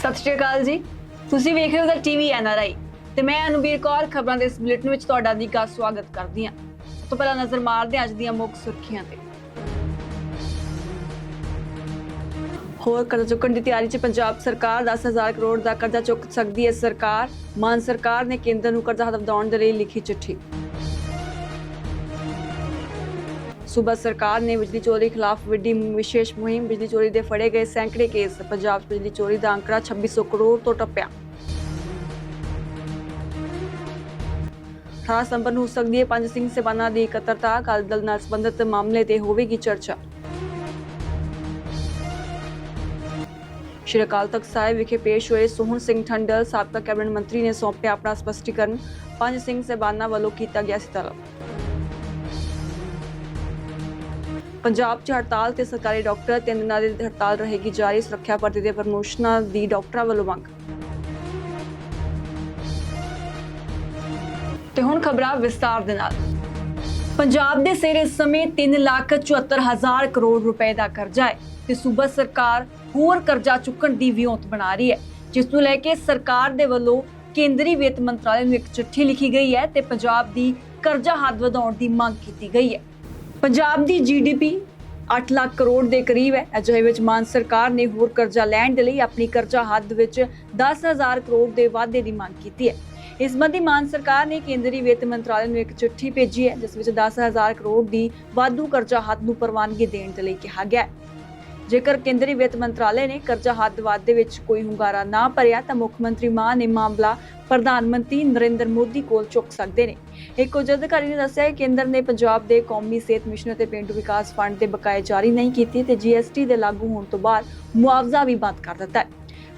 ਸਤਿ ਸ਼੍ਰੀ ਅਕਾਲ ਜੀ। ਤੁਸੀਂ ਵੇਖ ਰਹੇ ਹੋ ਦਾ ਟੀਵੀ ਐਨਆਰਆਈ ਤੇ ਮੈਂ ਅਨੁਬੀਰ ਕੌਰ ਖਬਰਾਂ ਦੇ ਇਸ ਬੁਲੇਟਿਨ ਵਿੱਚ ਤੁਹਾਡਾ ਦੀ ਸਵਾਗਤ ਕਰਦੀ ਹਾਂ। ਸਭ ਤੋਂ ਪਹਿਲਾਂ ਨਜ਼ਰ ਮਾਰਦੇ ਹਾਂ ਅੱਜ ਦੀਆਂ ਮੁੱਖ ਸੁਰਖੀਆਂ ਤੇ। ਹੋਰ ਕਰਜ਼ਾ ਚੁੱਕਣ ਦੀ ਤਿਆਰੀ 'ਚ ਪੰਜਾਬ ਸਰਕਾਰ 10000 ਕਰੋੜ ਦਾ ਕਰਜ਼ਾ ਚੁੱਕ ਸਕਦੀ ਹੈ ਸਰਕਾਰ। ਮਾਨ ਸਰਕਾਰ ਨੇ ਕੇਂਦਰ ਨੂੰ ਕਰਜ਼ਾ ਹਟਾਉਣ ਦੇ ਲਈ ਲਿਖੀ ਚਿੱਠੀ। ਸੂਬਾ ਸਰਕਾਰ ਨੇ ਬਿਜਲੀ ਚੋਰੀ ਖਿਲਾਫ ਵੱਡੀ ਵਿਸ਼ੇਸ਼ ਮੁਹਿੰਮ ਬਿਜਲੀ ਚੋਰੀ ਦੇ ਫੜੇ ਗਏ ਸੈਂਕੜੇ ਕੇਸ ਪੰਜਾਬ 'ਚ ਬਿਜਲੀ ਚੋਰੀ ਦਾ ਅੰਕੜਾ 2600 ਕਰੋੜ ਤੋਂ ਟੱਪਿਆ 18 ਸਤੰਬਰ ਨੂੰ ਹੋ ਸਕਦੀ ਹੈ ਪੰਜ ਸਿੰਘ ਸਬਾਨਾ ਦੀ ਇਕੱਤਰਤਾ, ਅਕਾਲੀ ਦਲ ਨਾਲ ਸੰਬੰਧਿਤ ਮਾਮਲੇ ਤੇ ਹੋਵੇਗੀ ਚਰਚਾ। ਸ਼੍ਰੀ ਅਕਾਲ ਤਖਤ ਸਾਹਿਬ ਵਿਖੇ ਪੇਸ਼ ਹੋਏ ਸੋਹਣ ਸਿੰਘ ਠੰਡਲ, ਸਾਬਕਾ ਕੈਬਨਿਟ ਮੰਤਰੀ ਨੇ ਸੌਂਪਿਆ ਆਪਣਾ ਸਪਸ਼ਟੀਕਰਨ। ਪੰਜ ਸਿੰਘ ਸਬਾਨਾ ਵੱਲੋਂ ਕੀਤਾ ਗਿਆ ਸੀ ਤਲਬ। ਪੰਜਾਬ 'ਚ ਹੜਤਾਲ ਤੇ ਸਰਕਾਰੀ ਡਾਕਟਰ ਤਿੰਨ ਦਿਨਾਂ ਦੀ ਹੜਤਾਲ ਰਹੇਗੀ। ਜਾਰੀ ਸੁਰੱਖਿਆ ਭਰਤੀ ਦੇ ਪ੍ਰਮੋਸ਼ਨਾਂ ਦੀ ਡਾਕਟਰਾਂ ਵੱਲੋਂ ਮੰਗ। ਤੇ ਹੁਣ ਖਬਰਾਂ ਵਿਸਤਾਰ ਦੇ ਨਾਲ। ਪੰਜਾਬ ਦੇ ਸਿਰ ਇਸ ਸਮੇਂ 374000 ਕਰੋੜ ਰੁਪਏ ਦਾ ਕਰਜ਼ਾ ਹੈ ਤੇ ਸੂਬਾ ਸਰਕਾਰ ਹੋਰ ਕਰਜ਼ਾ ਚੁੱਕਣ ਦੀ ਵਿਉਂਤ ਬਣਾ ਰਹੀ ਹੈ, ਜਿਸ ਨੂੰ ਲੈ ਕੇ ਸਰਕਾਰ ਦੇ ਵੱਲੋਂ ਕੇਂਦਰੀ ਵਿੱਤ ਮੰਤਰਾਲੇ ਨੂੰ ਇੱਕ ਚਿੱਠੀ ਲਿਖੀ ਗਈ ਹੈ ਤੇ ਪੰਜਾਬ ਦੀ ਕਰਜ਼ਾ ਹੱਦ ਵਧਾਉਣ ਦੀ ਮੰਗ ਕੀਤੀ ਗਈ ਹੈ। ਪੰਜਾਬ ਦੀ ਜੀਡੀਪੀ 8 ਲੱਖ ਕਰੋੜ ਦੇ ਕਰੀਬ ਹੈ। ਅਜਿਹੇ ਵਿੱਚ ਮਾਨ ਸਰਕਾਰ ਨੇ ਹੋਰ ਕਰਜ਼ਾ ਲੈਣ ਦੇ ਲਈ ਆਪਣੀ ਕਰਜ਼ਾ ਹੱਦ ਵਿੱਚ 10000 ਕਰੋੜ ਦੇ ਵਾਧੇ ਦੀ ਮੰਗ ਕੀਤੀ ਹੈ। ਇਸ ਸੰਬੰਧੀ ਮਾਨ ਸਰਕਾਰ ਨੇ ਕੇਂਦਰੀ ਵਿੱਤ ਮੰਤਰਾਲੇ ਨੂੰ ਇੱਕ ਚਿੱਠੀ ਭੇਜੀ ਹੈ, ਜਿਸ ਵਿੱਚ 10000 ਕਰੋੜ ਦੀ ਵਾਧੂ ਕਰਜ਼ਾ ਹੱਦ ਨੂੰ ਪ੍ਰਵਾਨਗੀ ਦੇਣ ਦੇ ਲਈ ਕਿਹਾ ਗਿਆ ਹੈ। ਜੇਕਰ ਕੇਂਦਰੀ ਵਿੱਤ ਮੰਤਰਾਲੇ ਨੇ ਕਰਜ਼ਾ ਹੱਦ ਵਾਧੇ ਵਿੱਚ ਕੋਈ ਹੁੰਗਾਰਾ ਨਾ ਭਰਿਆ, ਤਾਂ ਮੁੱਖ ਮੰਤਰੀ ਮਾਨ ਨੇ ਮਾਮਲਾ ਪ੍ਰਧਾਨ ਮੰਤਰੀ ਨਰਿੰਦਰ ਮੋਦੀ ਕੋਲ ਚੁੱਕ ਸਕਦੇ ਨੇ। ਇੱਕ ਉੱਚ ਅਧਿਕਾਰੀ ਨੇ ਦੱਸਿਆ ਕਿ ਕੇਂਦਰ ਨੇ ਪੰਜਾਬ ਦੇ ਕੌਮੀ ਸਿਹਤ ਮਿਸ਼ਨ ਅਤੇ ਪਿੰਡੂ ਵਿਕਾਸ ਫੰਡ ਦੇ ਬਕਾਏ ਜਾਰੀ ਨਹੀਂ ਕੀਤੇ ਤੇ ਜੀਐਸਟੀ ਦੇ ਲਾਗੂ ਹੋਣ ਤੋਂ ਬਾਅਦ ਮੁਆਵਜ਼ਾ ਵੀ ਬੰਦ ਕਰ ਦਿੱਤਾ ਹੈ।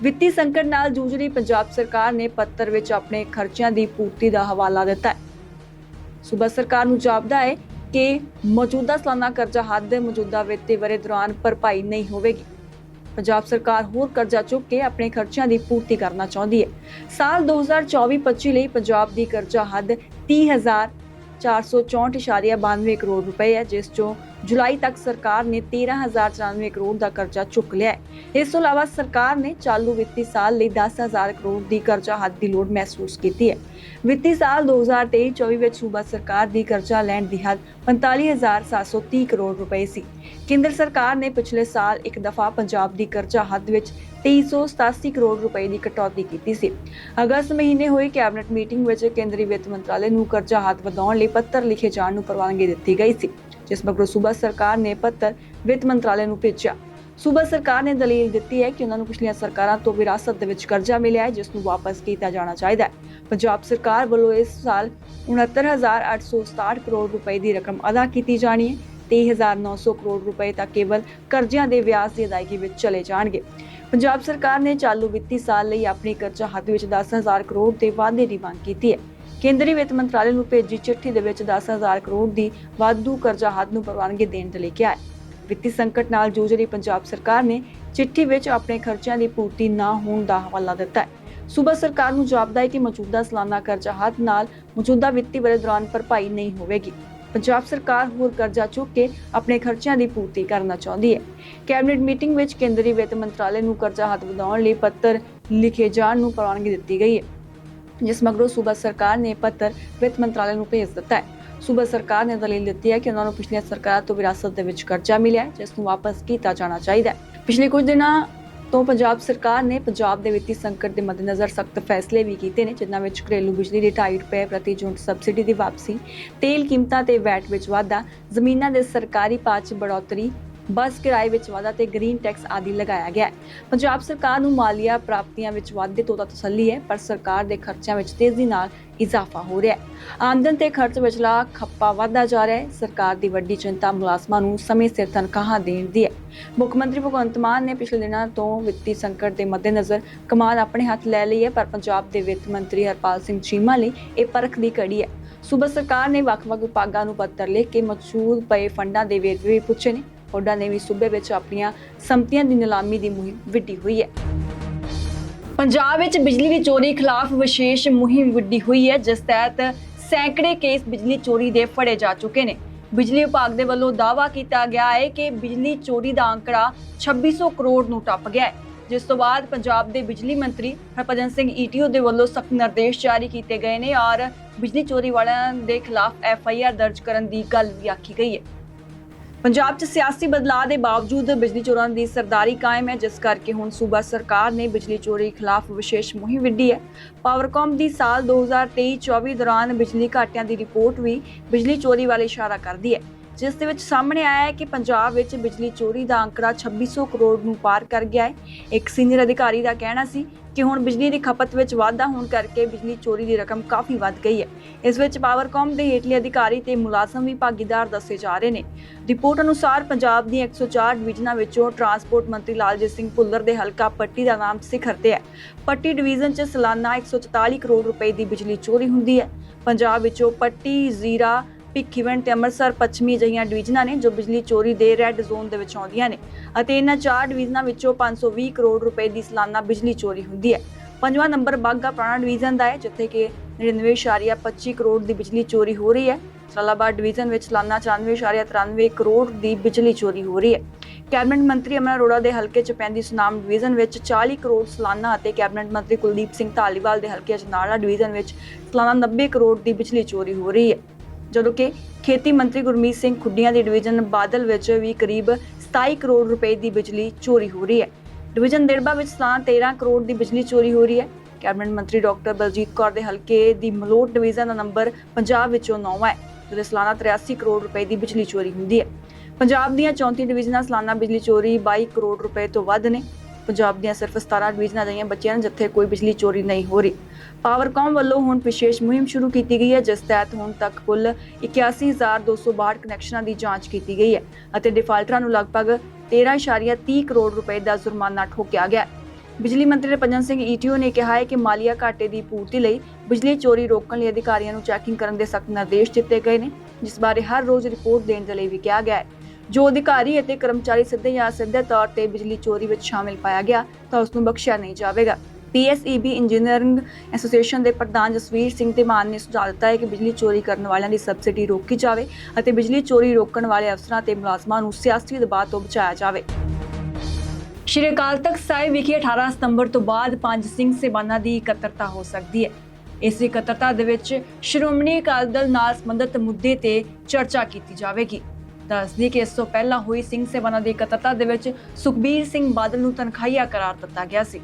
ਵਿੱਤੀ ਸੰਕਟ ਨਾਲ ਜੂਝ ਰਹੀ ਪੰਜਾਬ ਸਰਕਾਰ ਨੇ ਪੱਤਰ ਵਿੱਚ ਆਪਣੇ ਖਰਚਿਆਂ ਦੀ ਪੂਰਤੀ ਦਾ ਹਵਾਲਾ ਦਿੱਤਾ ਹੈ। ਸੂਬਾ ਸਰਕਾਰ ਨੂੰ ਜਾਪਦਾ ਹੈ ਕਿ ਮੌਜੂਦਾ ਸਾਲਾਨਾ ਕਰਜ਼ਾ ਹੱਦ ਦੇ ਮੌਜੂਦਾ ਵਿੱਤੀ ਵਰੇ ਦੌਰਾਨ ਭਰਪਾਈ ਨਹੀਂ ਹੋਵੇਗੀ। ਪੰਜਾਬ ਸਰਕਾਰ ਹੋਰ ਕਰਜ਼ਾ ਚੁੱਕ ਕੇ ਆਪਣੇ ਖਰਚਿਆਂ ਦੀ ਪੂਰਤੀ ਕਰਨਾ ਚਾਹੁੰਦੀ ਹੈ। ਸਾਲ 2024-25 ਲਈ ਪੰਜਾਬ ਦੀ ਕਰਜ਼ਾ ਹੱਦ 30464.92 ਕਰੋੜ ਰੁਪਏ ਹੈ, ਜਿਸ ਚੋਂ ਜੁਲਾਈ ਤੱਕ ਸਰਕਾਰ ਨੇ 13094 ਕਰੋੜ ਦਾ ਕਰਜ਼ਾ ਚੁੱਕ ਲਿਆ ਹੈ। ਇਸ ਤੋਂ ਇਲਾਵਾ ਸਰਕਾਰ ਨੇ ਚਾਲੂ ਵਿੱਤੀ ਸਾਲ ਲਈ 10000 ਕਰੋੜ ਦੀ ਕਰਜ਼ਾ ਹੱਦ ਦੀ ਲੋੜ ਮਹਿਸੂਸ ਕੀਤੀ ਹੈ। ਵਿੱਤੀ ਸਾਲ 2023-24 ਵਿੱਚ ਸੂਬਾ ਸਰਕਾਰ ਦੀ ਕਰਜ਼ਾ ਲੈਣ ਦੀ ਹੱਦ 45730 ਕਰੋੜ ਰੁਪਏ ਸੀ। ਕੇਂਦਰ ਸਰਕਾਰ ਨੇ ਪਿਛਲੇ ਸਾਲ ਇੱਕ ਦਫਾ ਪੰਜਾਬ ਦੀ ਕਰਜ਼ਾ ਹੱਦ ਵਿੱਚ 2387 ਕਰੋੜ ਰੁਪਏ ਦੀ ਕਟੌਤੀ ਕੀਤੀ ਸੀ। ਅਗਸਤ ਮਹੀਨੇ ਹੋਈ ਕੈਬਨਿਟ ਮੀਟਿੰਗ ਵਿੱਚ ਕੇਂਦਰੀ ਵਿੱਤ ਮੰਤਰਾਲੇ ਨੂੰ ਕਰਜ਼ਾ ਹੱਦ ਵਧਾਉਣ ਲਈ ਪੱਤਰ ਲਿਖੇ ਜਾਣ ਨੂੰ ਪ੍ਰਵਾਨਗੀ ਦਿੱਤੀ ਗਈ ਸੀ। ਜਿਸ ਮਗਰੋਂ ਸੂਬਾ ਸਰਕਾਰ ਨੇ ਪੱਤਰ ਵਿੱਤ ਮੰਤਰਾਲੇ ਨੂੰ ਭੇਜਿਆ। ਸੂਬਾ ਸਰਕਾਰ ਨੇ ਦਲੀਲ ਦਿੱਤੀ ਹੈ ਕਿ ਉਹਨਾਂ ਨੂੰ ਪਿਛਲੀਆਂ ਸਰਕਾਰਾਂ ਤੋਂ ਵਿਰਾਸਤ ਦੇ ਵਿੱਚ ਕਰਜ਼ਾ ਮਿਲਿਆ ਹੈ, ਜਿਸ ਨੂੰ ਵਾਪਸ ਕੀਤਾ ਜਾਣਾ ਚਾਹੀਦਾ ਹੈ। ਪੰਜਾਬ ਸਰਕਾਰ ਵੱਲੋਂ ਇਸ ਸਾਲ 69867 ਕਰੋੜ ਰੁਪਏ ਦੀ ਰਕਮ ਅਦਾ ਕੀਤੀ ਜਾਣੀ ਹੈ। 23900 ਕਰੋੜ ਰੁਪਏ ਤਾਂ ਕੇਵਲ ਕਰਜ਼ਿਆਂ ਦੇ ਵਿਆਜ ਦੀ ਅਦਾਇਗੀ ਵਿੱਚ ਚਲੇ ਜਾਣਗੇ। ਪੰਜਾਬ ਸਰਕਾਰ ਨੇ ਚਾਲੂ ਵਿੱਤੀ ਸਾਲ ਲਈ ਆਪਣੀ ਕਰਜ਼ਾ ਹੱਦ ਵਿੱਚ 10000 ਕਰੋੜ ਦੇ ਵਾਧੇ ਦੀ ਮੰਗ ਕੀਤੀ ਹੈ। ਕੇਂਦਰੀ ਵਿੱਤ ਮੰਤਰਾਲੇ ਨੂੰ ਭੇਜੀ ਚਿੱਠੀ ਦੇ ਵਿੱਚ 10000 ਕਰੋੜ ਦੀ ਵਾਧੂ ਕਰਜ਼ਾ ਹੱਦ ਨੂੰ ਪ੍ਰਵਾਨਗੀ ਦੇਣ ਦੇ ਲਈ ਕਿਹਾ ਹੈ। ਵਿੱਤੀ ਸੰਕਟ ਨਾਲ ਜੂਝ ਰਹੀ ਪੰਜਾਬ ਸਰਕਾਰ ਨੇ ਚਿੱਠੀ ਵਿੱਚ ਆਪਣੇ ਖਰਚਿਆਂ ਦੀ ਪੂਰਤੀ ਨਾ ਹੋਣ ਦਾ ਹਵਾਲਾ ਦਿੱਤਾ ਹੈ। ਸੂਬਾ ਸਰਕਾਰ ਨੂੰ ਜਾਪਦਾ ਹੈ ਕਿ ਮੌਜੂਦਾ ਸਾਲਾਨਾ ਕਰਜ਼ਾ ਹੱਦ ਨਾਲ ਮੌਜੂਦਾ ਵਿੱਤੀ ਵਰ੍ਹੇ ਦੌਰਾਨ ਭਰਪਾਈ ਨਹੀਂ ਹੋਵੇਗੀ। ਪੰਜਾਬ ਸਰਕਾਰ ਹੋਰ ਕਰਜ਼ਾ ਚੁੱਕ ਕੇ ਆਪਣੇ ਖਰਚਿਆਂ ਦੀ ਪੂਰਤੀ ਕਰਨਾ ਚਾਹੁੰਦੀ ਹੈ। ਕੈਬਨਿਟ ਮੀਟਿੰਗ ਵਿੱਚ ਕੇਂਦਰੀ ਵਿੱਤ ਮੰਤਰਾਲੇ ਨੂੰ ਕਰਜ਼ਾ ਹੱਦ ਵਧਾਉਣ ਲਈ ਪੱਤਰ ਲਿਖੇ ਜਾਣ ਨੂੰ ਪ੍ਰਵਾਨਗੀ ਦਿੱਤੀ ਗਈ ਹੈ। ਜਿਸ ਮਗਰੋਂ ਸੂਬਾ ਸਰਕਾਰ ਨੇ ਪੱਤਰ ਵਿੱਤ ਮੰਤਰਾਲੇ ਨੂੰ ਭੇਜ ਦਿੱਤਾ ਹੈ। ਸੂਬਾ ਸਰਕਾਰ ਨੇ ਦਲੀਲ ਦਿੱਤੀ ਹੈ ਕਿ ਉਹਨਾਂ ਨੂੰ ਪਿਛਲੀਆਂ ਸਰਕਾਰਾਂ ਤੋਂ ਵਿਰਾਸਤ ਦੇ ਵਿੱਚ ਕਰਜ਼ਾ ਮਿਲਿਆ ਜਿਸ ਨੂੰ ਵਾਪਸ ਕੀਤਾ ਜਾਣਾ ਚਾਹੀਦਾ ਹੈ। ਪਿਛਲੇ ਕੁਝ ਦਿਨਾਂ ਤੋਂ ਪੰਜਾਬ ਸਰਕਾਰ ਨੇ ਪੰਜਾਬ ਦੇ ਵਿੱਤੀ ਸੰਕਟ ਦੇ ਮੱਦੇਨਜ਼ਰ ਸਖਤ ਫੈਸਲੇ ਵੀ ਕੀਤੇ ਨੇ, ਜਿਨ੍ਹਾਂ ਵਿੱਚ ਘਰੇਲੂ ਬਿਜਲੀ ਦੀ 2.5 ਰੁਪਏ ਪ੍ਰਤੀ ਯੂਨਿਟ ਸਬਸਿਡੀ ਦੀ ਵਾਪਸੀ, ਤੇਲ ਕੀਮਤਾਂ ਤੇ ਵੈਟ ਵਿੱਚ ਵਾਧਾ, ਜ਼ਮੀਨਾਂ ਦੇ ਸਰਕਾਰੀ ਭਾਅ ਬੜੋਤਰੀ ਬੱਸ ਕਿਰਾਏ ਵਿੱਚ ਵਾਧਾ ਤੇ ਗ੍ਰੀਨ ਟੈਕਸ ਆਦਿ ਲਗਾਇਆ ਗਿਆ ਹੈ। ਪੰਜਾਬ ਸਰਕਾਰ ਨੂੰ ਮਾਲੀਆ ਪ੍ਰਾਪਤੀਆਂ ਵਿੱਚ ਵਾਧੇ ਤੋਂ ਤਾਂ ਤਸੱਲੀ ਹੈ, ਪਰ ਸਰਕਾਰ ਦੇ ਖਰਚਿਆਂ ਵਿੱਚ ਤੇਜ਼ੀ ਨਾਲ ਇਜ਼ਾਫਾ ਹੋ ਰਿਹਾ ਹੈ। ਆਮਦਨ ਤੇ ਖਰਚ ਵਿਚਲਾ ਖੱਪਾ ਵਧਦਾ ਜਾ ਰਿਹਾ ਹੈ। ਸਰਕਾਰ ਦੀ ਵੱਡੀ ਚਿੰਤਾ ਮੁਲਾਜ਼ਮਾਂ ਨੂੰ ਸਮੇਂ ਸਿਰ ਤਨਖਾਹਾਂ ਦੇਣ ਦੀ ਹੈ। ਮੁੱਖ ਮੰਤਰੀ ਭਗਵੰਤ ਮਾਨ ਨੇ ਪਿਛਲੇ ਦਿਨਾਂ ਤੋਂ ਵਿੱਤੀ ਸੰਕਟ ਦੇ ਮੱਦੇਨਜ਼ਰ ਕਮਾਨ ਆਪਣੇ ਹੱਥ ਲੈ ਲਈ ਹੈ, ਪਰ ਪੰਜਾਬ ਦੇ ਵਿੱਤ ਮੰਤਰੀ ਹਰਪਾਲ ਸਿੰਘ ਚੀਮਾ ਲਈ ਇਹ ਪਰਖ ਦੀ ਕੜੀ ਹੈ। ਸੂਬਾ ਸਰਕਾਰ ਨੇ ਵੱਖ-ਵੱਖ ਵਿਭਾਗਾਂ ਨੂੰ ਪੱਤਰ ਲਿਖ ਕੇ ਮੌਜੂਦ ਪਏ ਫੰਡਾਂ ਦੇ ਵੇਰਵੇ ਵੀ ਪੁੱਛੇ ਨੇ। ਉਹਨਾਂ ਨੇ ਵੀ ਸੂਬੇ ਵਿੱਚ ਆਪਣੀਆਂ ਸੰਪਤੀਆਂ ਦੀ ਨਿਲਾਮੀ ਦੀ ਮੁਹਿੰਮ ਵਿੱਢੀ ਹੋਈ ਹੈ। ਪੰਜਾਬ ਵਿੱਚ ਬਿਜਲੀ ਦੀ ਚੋਰੀ ਖਿਲਾਫ ਵਿਸ਼ੇਸ਼ ਮੁਹਿੰਮ ਵਿੱਢੀ ਹੋਈ ਹੈ, ਜਿਸ ਤਹਿਤ ਸੈਂਕੜੇ ਕੇਸ ਬਿਜਲੀ ਚੋਰੀ ਦੇ ਫੜੇ ਜਾ ਚੁੱਕੇ ਨੇ। ਬਿਜਲੀ ਵਿਭਾਗ ਦੇ ਵੱਲੋਂ ਦਾਅਵਾ ਕੀਤਾ ਗਿਆ ਹੈ ਕਿ ਬਿਜਲੀ ਚੋਰੀ ਦਾ ਅੰਕੜਾ 2600 ਕਰੋੜ ਨੂੰ ਟੱਪ ਗਿਆ ਹੈ। ਜਿਸ ਤੋਂ ਬਾਅਦ ਪੰਜਾਬ ਦੇ ਬਿਜਲੀ ਮੰਤਰੀ ਹਰਭਜਨ ਸਿੰਘ ਈਟੀਓ ਦੇ ਵੱਲੋਂ ਸਖਤ ਨਿਰਦੇਸ਼ ਜਾਰੀ ਕੀਤੇ ਗਏ ਨੇ ਔਰ ਬਿਜਲੀ ਚੋਰੀ ਵਾਲਿਆਂ ਦੇ ਖਿਲਾਫ ਐਫ ਆਈ ਆਰ ਦਰਜ ਕਰਨ ਦੀ ਗੱਲ ਵੀ ਆਖੀ ਗਈ ਹੈ। ਪੰਜਾਬ 'ਚ ਸਿਆਸੀ ਬਦਲਾਅ ਦੇ ਬਾਵਜੂਦ ਬਿਜਲੀ ਚੋਰਾਂ ਦੀ ਸਰਦਾਰੀ ਕਾਇਮ ਹੈ, ਜਿਸ ਕਰਕੇ ਹੁਣ ਸੂਬਾ ਸਰਕਾਰ ਨੇ ਬਿਜਲੀ ਚੋਰੀ ਖਿਲਾਫ ਵਿਸ਼ੇਸ਼ ਮੁਹਿੰਮ ਵਿੱਢੀ ਹੈ। ਪਾਵਰਕਾਮ ਦੀ ਸਾਲ 2023-24 ਦੌਰਾਨ ਬਿਜਲੀ ਘਾਟਿਆਂ ਦੀ ਰਿਪੋਰਟ ਵੀ ਬਿਜਲੀ ਚੋਰੀ ਵੱਲ ਇਸ਼ਾਰਾ ਕਰਦੀ ਹੈ। ਜਿਸ ਦੇ ਵਿੱਚ ਸਾਹਮਣੇ ਆਇਆ ਹੈ ਕਿ ਪੰਜਾਬ ਵਿੱਚ ਬਿਜਲੀ ਚੋਰੀ ਦਾ ਅੰਕੜਾ 2600 ਕਰੋੜ ਨੂੰ ਪਾਰ ਕਰ ਗਿਆ ਹੈ। ਇੱਕ ਸੀਨੀਅਰ ਅਧਿਕਾਰੀ ਦਾ ਕਹਿਣਾ ਸੀ ਕਿ ਹੁਣ ਬਿਜਲੀ ਦੀ ਖਪਤ ਵਿੱਚ ਵਾਧਾ ਹੋਣ ਕਰਕੇ ਬਿਜਲੀ ਚੋਰੀ ਦੀ ਰਕਮ ਕਾਫੀ ਵੱਧ ਗਈ ਹੈ। ਇਸ ਵਿੱਚ ਪਾਵਰਕਾਮ ਦੇ ਹੇਠਲੇ ਅਧਿਕਾਰੀ ਤੇ ਮੁਲਾਜ਼ਮ ਵੀ ਭਾਗੀਦਾਰ ਦੱਸੇ ਜਾ ਰਹੇ ਨੇ। ਰਿਪੋਰਟ ਅਨੁਸਾਰ ਪੰਜਾਬ ਦੀਆਂ 104 ਡਿਵੀਜ਼ਨਾਂ ਵਿੱਚੋਂ ਟਰਾਂਸਪੋਰਟ ਮੰਤਰੀ ਲਾਲਜੀਤ ਸਿੰਘ ਭੁੱਲਰ ਦੇ ਹਲਕਾ ਪੱਟੀ ਦਾ ਨਾਮ ਸਿਖਰ ਤੇ ਹੈ। ਪੱਟੀ ਡਿਵੀਜ਼ਨ 'ਚ ਸਾਲਾਨਾ 144 ਕਰੋੜ ਰੁਪਏ ਦੀ ਬਿਜਲੀ ਚੋਰੀ ਹੁੰਦੀ ਹੈ। ਪੰਜਾਬ ਵਿੱਚੋਂ ਪੱਟੀ, ਜ਼ੀਰਾ ਭਿੱਖੀਵਿੰਡ ਤੇ ਅੰਮ੍ਰਿਤਸਰ ਪੱਛਮੀ ਅਜਿਹੀਆਂ ਡਿਵੀਜ਼ਨਾਂ ਨੇ ਜੋ ਬਿਜਲੀ ਚੋਰੀ ਦੇ ਰੈੱਡ ਜ਼ੋਨ ਦੇ ਵਿੱਚ ਆਉਂਦੀਆਂ ਨੇ ਅਤੇ ਇਹਨਾਂ ਚਾਰ ਡਿਵੀਜ਼ਨਾਂ ਵਿੱਚੋਂ 520 ਕਰੋੜ ਰੁਪਏ ਦੀ ਸਾਲਾਨਾ ਬਿਜਲੀ ਚੋਰੀ ਹੁੰਦੀ ਹੈ। ਪੰਜਵਾਂ ਨੰਬਰ ਬਾਗਾ ਪੁਰਾਣਾ ਡਿਵੀਜ਼ਨ ਦਾ ਹੈ, ਜਿੱਥੇ ਕਿ 99.25 ਕਰੋੜ ਦੀ ਬਿਜਲੀ ਚੋਰੀ ਹੋ ਰਹੀ ਹੈ। ਜਲਾਲਾਬਾਦ ਡਿਵੀਜ਼ਨ ਵਿੱਚ ਸਾਲਾਨਾ 94.93 ਕਰੋੜ ਦੀ ਬਿਜਲੀ ਚੋਰੀ ਹੋ ਰਹੀ ਹੈ। ਕੈਬਨਿਟ ਮੰਤਰੀ ਅਮਨ ਅਰੋੜਾ ਦੇ ਹਲਕੇ ਚ ਪੈਂਦੀ ਸੁਨਾਮ ਡਿਵੀਜ਼ਨ ਵਿੱਚ 40 ਕਰੋੜ ਸਾਲਾਨਾ ਅਤੇ ਕੈਬਨਿਟ ਮੰਤਰੀ ਕੁਲਦੀਪ ਸਿੰਘ ਧਾਲੀਵਾਲ ਦੇ ਹਲਕੇ ਚ ਨਾਲਾ ਡਿਵੀਜ਼ਨ ਵਿੱਚ ਸਾਲਾਨਾ 90 ਕਰੋੜ ਦੀ ਬਿਜਲੀ ਚੋਰੀ ਹੋ ਰਹੀ ਹੈ। ਜਦੋਂ ਕਿ ਖੇਤੀ ਮੰਤਰੀ ਗੁਰਮੀਤ ਸਿੰਘ ਖੁੱਡੀਆਂ ਦੀ ਡਿਵੀਜ਼ਨ ਬਾਦਲ ਵਿੱਚ ਵੀ ਕਰੀਬ 27 ਕਰੋੜ ਰੁਪਏ ਦੀ ਬਿਜਲੀ ਚੋਰੀ ਹੋ ਰਹੀ ਹੈ। ਡਿਵੀਜ਼ਨ ਦਿੜਬਾ ਵਿੱਚ ਸਾਲਾਨਾ 13 ਕਰੋੜ ਦੀ ਬਿਜਲੀ ਚੋਰੀ ਹੋ ਰਹੀ ਹੈ। ਕੈਬਨਿਟ ਮੰਤਰੀ ਡਾਕਟਰ ਬਲਜੀਤ ਕੌਰ ਦੇ ਹਲਕੇ ਦੀ ਮਲੋਟ ਡਿਵੀਜ਼ਨ ਦਾ ਨੰਬਰ ਪੰਜਾਬ ਵਿੱਚੋਂ 9ਵਾਂ ਹੈ ਜਿਹਦੇ ਸਾਲਾਨਾ 83 ਕਰੋੜ ਰੁਪਏ ਦੀ ਬਿਜਲੀ ਚੋਰੀ ਹੁੰਦੀ ਹੈ। ਪੰਜਾਬ ਦੀਆਂ 34 ਡਿਵੀਜ਼ਨਾਂ ਸਾਲਾਨਾ ਬਿਜਲੀ ਚੋਰੀ 22 ਕਰੋੜ ਰੁਪਏ ਤੋਂ ਵੱਧ ਨੇ। ਪੰਜਾਬ ਦੀਆਂ ਸਿਰਫ 17 ਡਿਵੀਜ਼ਨਾਂ ਅਜਿਹੀਆਂ ਬੱਚੀਆਂ ਨੇ ਜਿੱਥੇ ਕੋਈ ਬਿਜਲੀ ਚੋਰੀ ਨਹੀਂ ਹੋ ਰਹੀ। ਪਾਵਰਕਾਮ ਵੱਲੋਂ ਹੁਣ ਵਿਸ਼ੇਸ਼ ਮੁਹਿੰਮ ਸ਼ੁਰੂ ਕੀਤੀ ਗਈ ਹੈ, ਜਿਸ ਤਹਿਤ ਹੁਣ ਤੱਕ ਕੁੱਲ 81262 ਕਨੈਕਸ਼ਨਾਂ ਦੀ ਜਾਂਚ ਕੀਤੀ ਗਈ ਹੈ ਅਤੇ ਡਿਫਾਲਟਰਾਂ ਨੂੰ ਲਗਭਗ 13.30 ਕਰੋੜ ਰੁਪਏ ਦਾ ਜੁਰਮਾਨਾ ਠੋਕਿਆ ਗਿਆ ਬਿਜਲੀ ਮੰਤਰੀ ਰਪੰਜਨ ਸਿੰਘ ਈਟੀਓ ਨੇ ਕਿਹਾ ਹੈ ਕਿ ਮਾਲੀਆ ਘਾਟੇ ਦੀ ਪੂਰਤੀ ਲਈ ਬਿਜਲੀ ਚੋਰੀ ਰੋਕਣ ਲਈ ਅਧਿਕਾਰੀਆਂ ਨੂੰ ਚੈਕਿੰਗ ਕਰਨ ਦੇ ਸਖਤ ਨਿਰਦੇਸ਼ ਦਿੱਤੇ ਗਏ ਨੇ, ਜਿਸ ਬਾਰੇ ਹਰ ਰੋਜ਼ ਰਿਪੋਰਟ ਦੇਣ ਦੇ ਲਈ ਵੀ ਕਿਹਾ ਗਿਆ ਹੈ। ਜੋ ਅਧਿਕਾਰੀ ਅਤੇ ਕਰਮਚਾਰੀ ਸਿੱਧੇ ਜਾਂ ਸਿੱਧੇ ਤੌਰ ਤੇ ਬਿਜਲੀ ਚੋਰੀ ਵਿੱਚ ਸ਼ਾਮਿਲ ਪਾਇਆ ਗਿਆ ਤਾਂ ਉਸ ਨੂੰ ਬਖਸ਼ਿਆ ਨਹੀਂ ਜਾਵੇਗਾ। ਪੀਐਸਈਬੀ ਇੰਜੀਨੀਅਰਿੰਗ ਐਸੋਸੀਏਸ਼ਨ ਦੇ ਪ੍ਰਧਾਨ ਜਸਵੀਰ ਸਿੰਘ ਧੀਮਾਨ ਨੇ ਸੁਝਾਅ ਦਿੱਤਾ ਹੈ ਕਿ ਬਿਜਲੀ ਚੋਰੀ ਕਰਨ ਵਾਲਿਆਂ ਦੀ ਸਬਸਿਡੀ ਰੋਕੀ ਜਾਵੇ ਅਤੇ ਬਿਜਲੀ ਚੋਰੀ ਰੋਕਣ ਵਾਲੇ ਅਫਸਰਾਂ ਤੇ ਮੁਲਾਜ਼ਮਾਂ ਨੂੰ ਸਿਆਸੀ ਦਬਾਅ ਤੋਂ ਬਚਾਇਆ ਜਾਵੇ। ਸ਼੍ਰੀ ਅਕਾਲ ਤਖਤ ਸਾਹਿਬ ਵਿਖੇ 18 ਸਤੰਬਰ ਤੋਂ ਬਾਅਦ ਪੰਜ ਸਿੰਘ ਸੇਵਾਨਾਂ ਦੀ ਇਕੱਤਰਤਾ ਹੋ ਸਕਦੀ ਹੈ। ਇਸ ਇਕੱਤਰਤਾ ਦੇ ਵਿੱਚ ਸ਼੍ਰੋਮਣੀ ਅਕਾਲੀ ਦਲ ਨਾਲ ਸੰਬੰਧਿਤ ਮੁੱਦੇ ਤੇ ਚਰਚਾ ਕੀਤੀ ਜਾਵੇਗੀ। ਦੱਸਦੀ ਕਿ ਇਸ ਤੋਂ ਪਹਿਲਾਂ ਹੋਈ ਸਿੰਘ ਸੇਵਾਨਾਂ ਦੀ ਇਕੱਤਰਤਾ ਦੇ ਵਿੱਚ ਸੁਖਬੀਰ ਸਿੰਘ ਬਾਦਲ ਨੂੰ ਤਨਖਾਹੀਆ ਕਰਾਰ ਦਿੱਤਾ ਗਿਆ ਸੀ।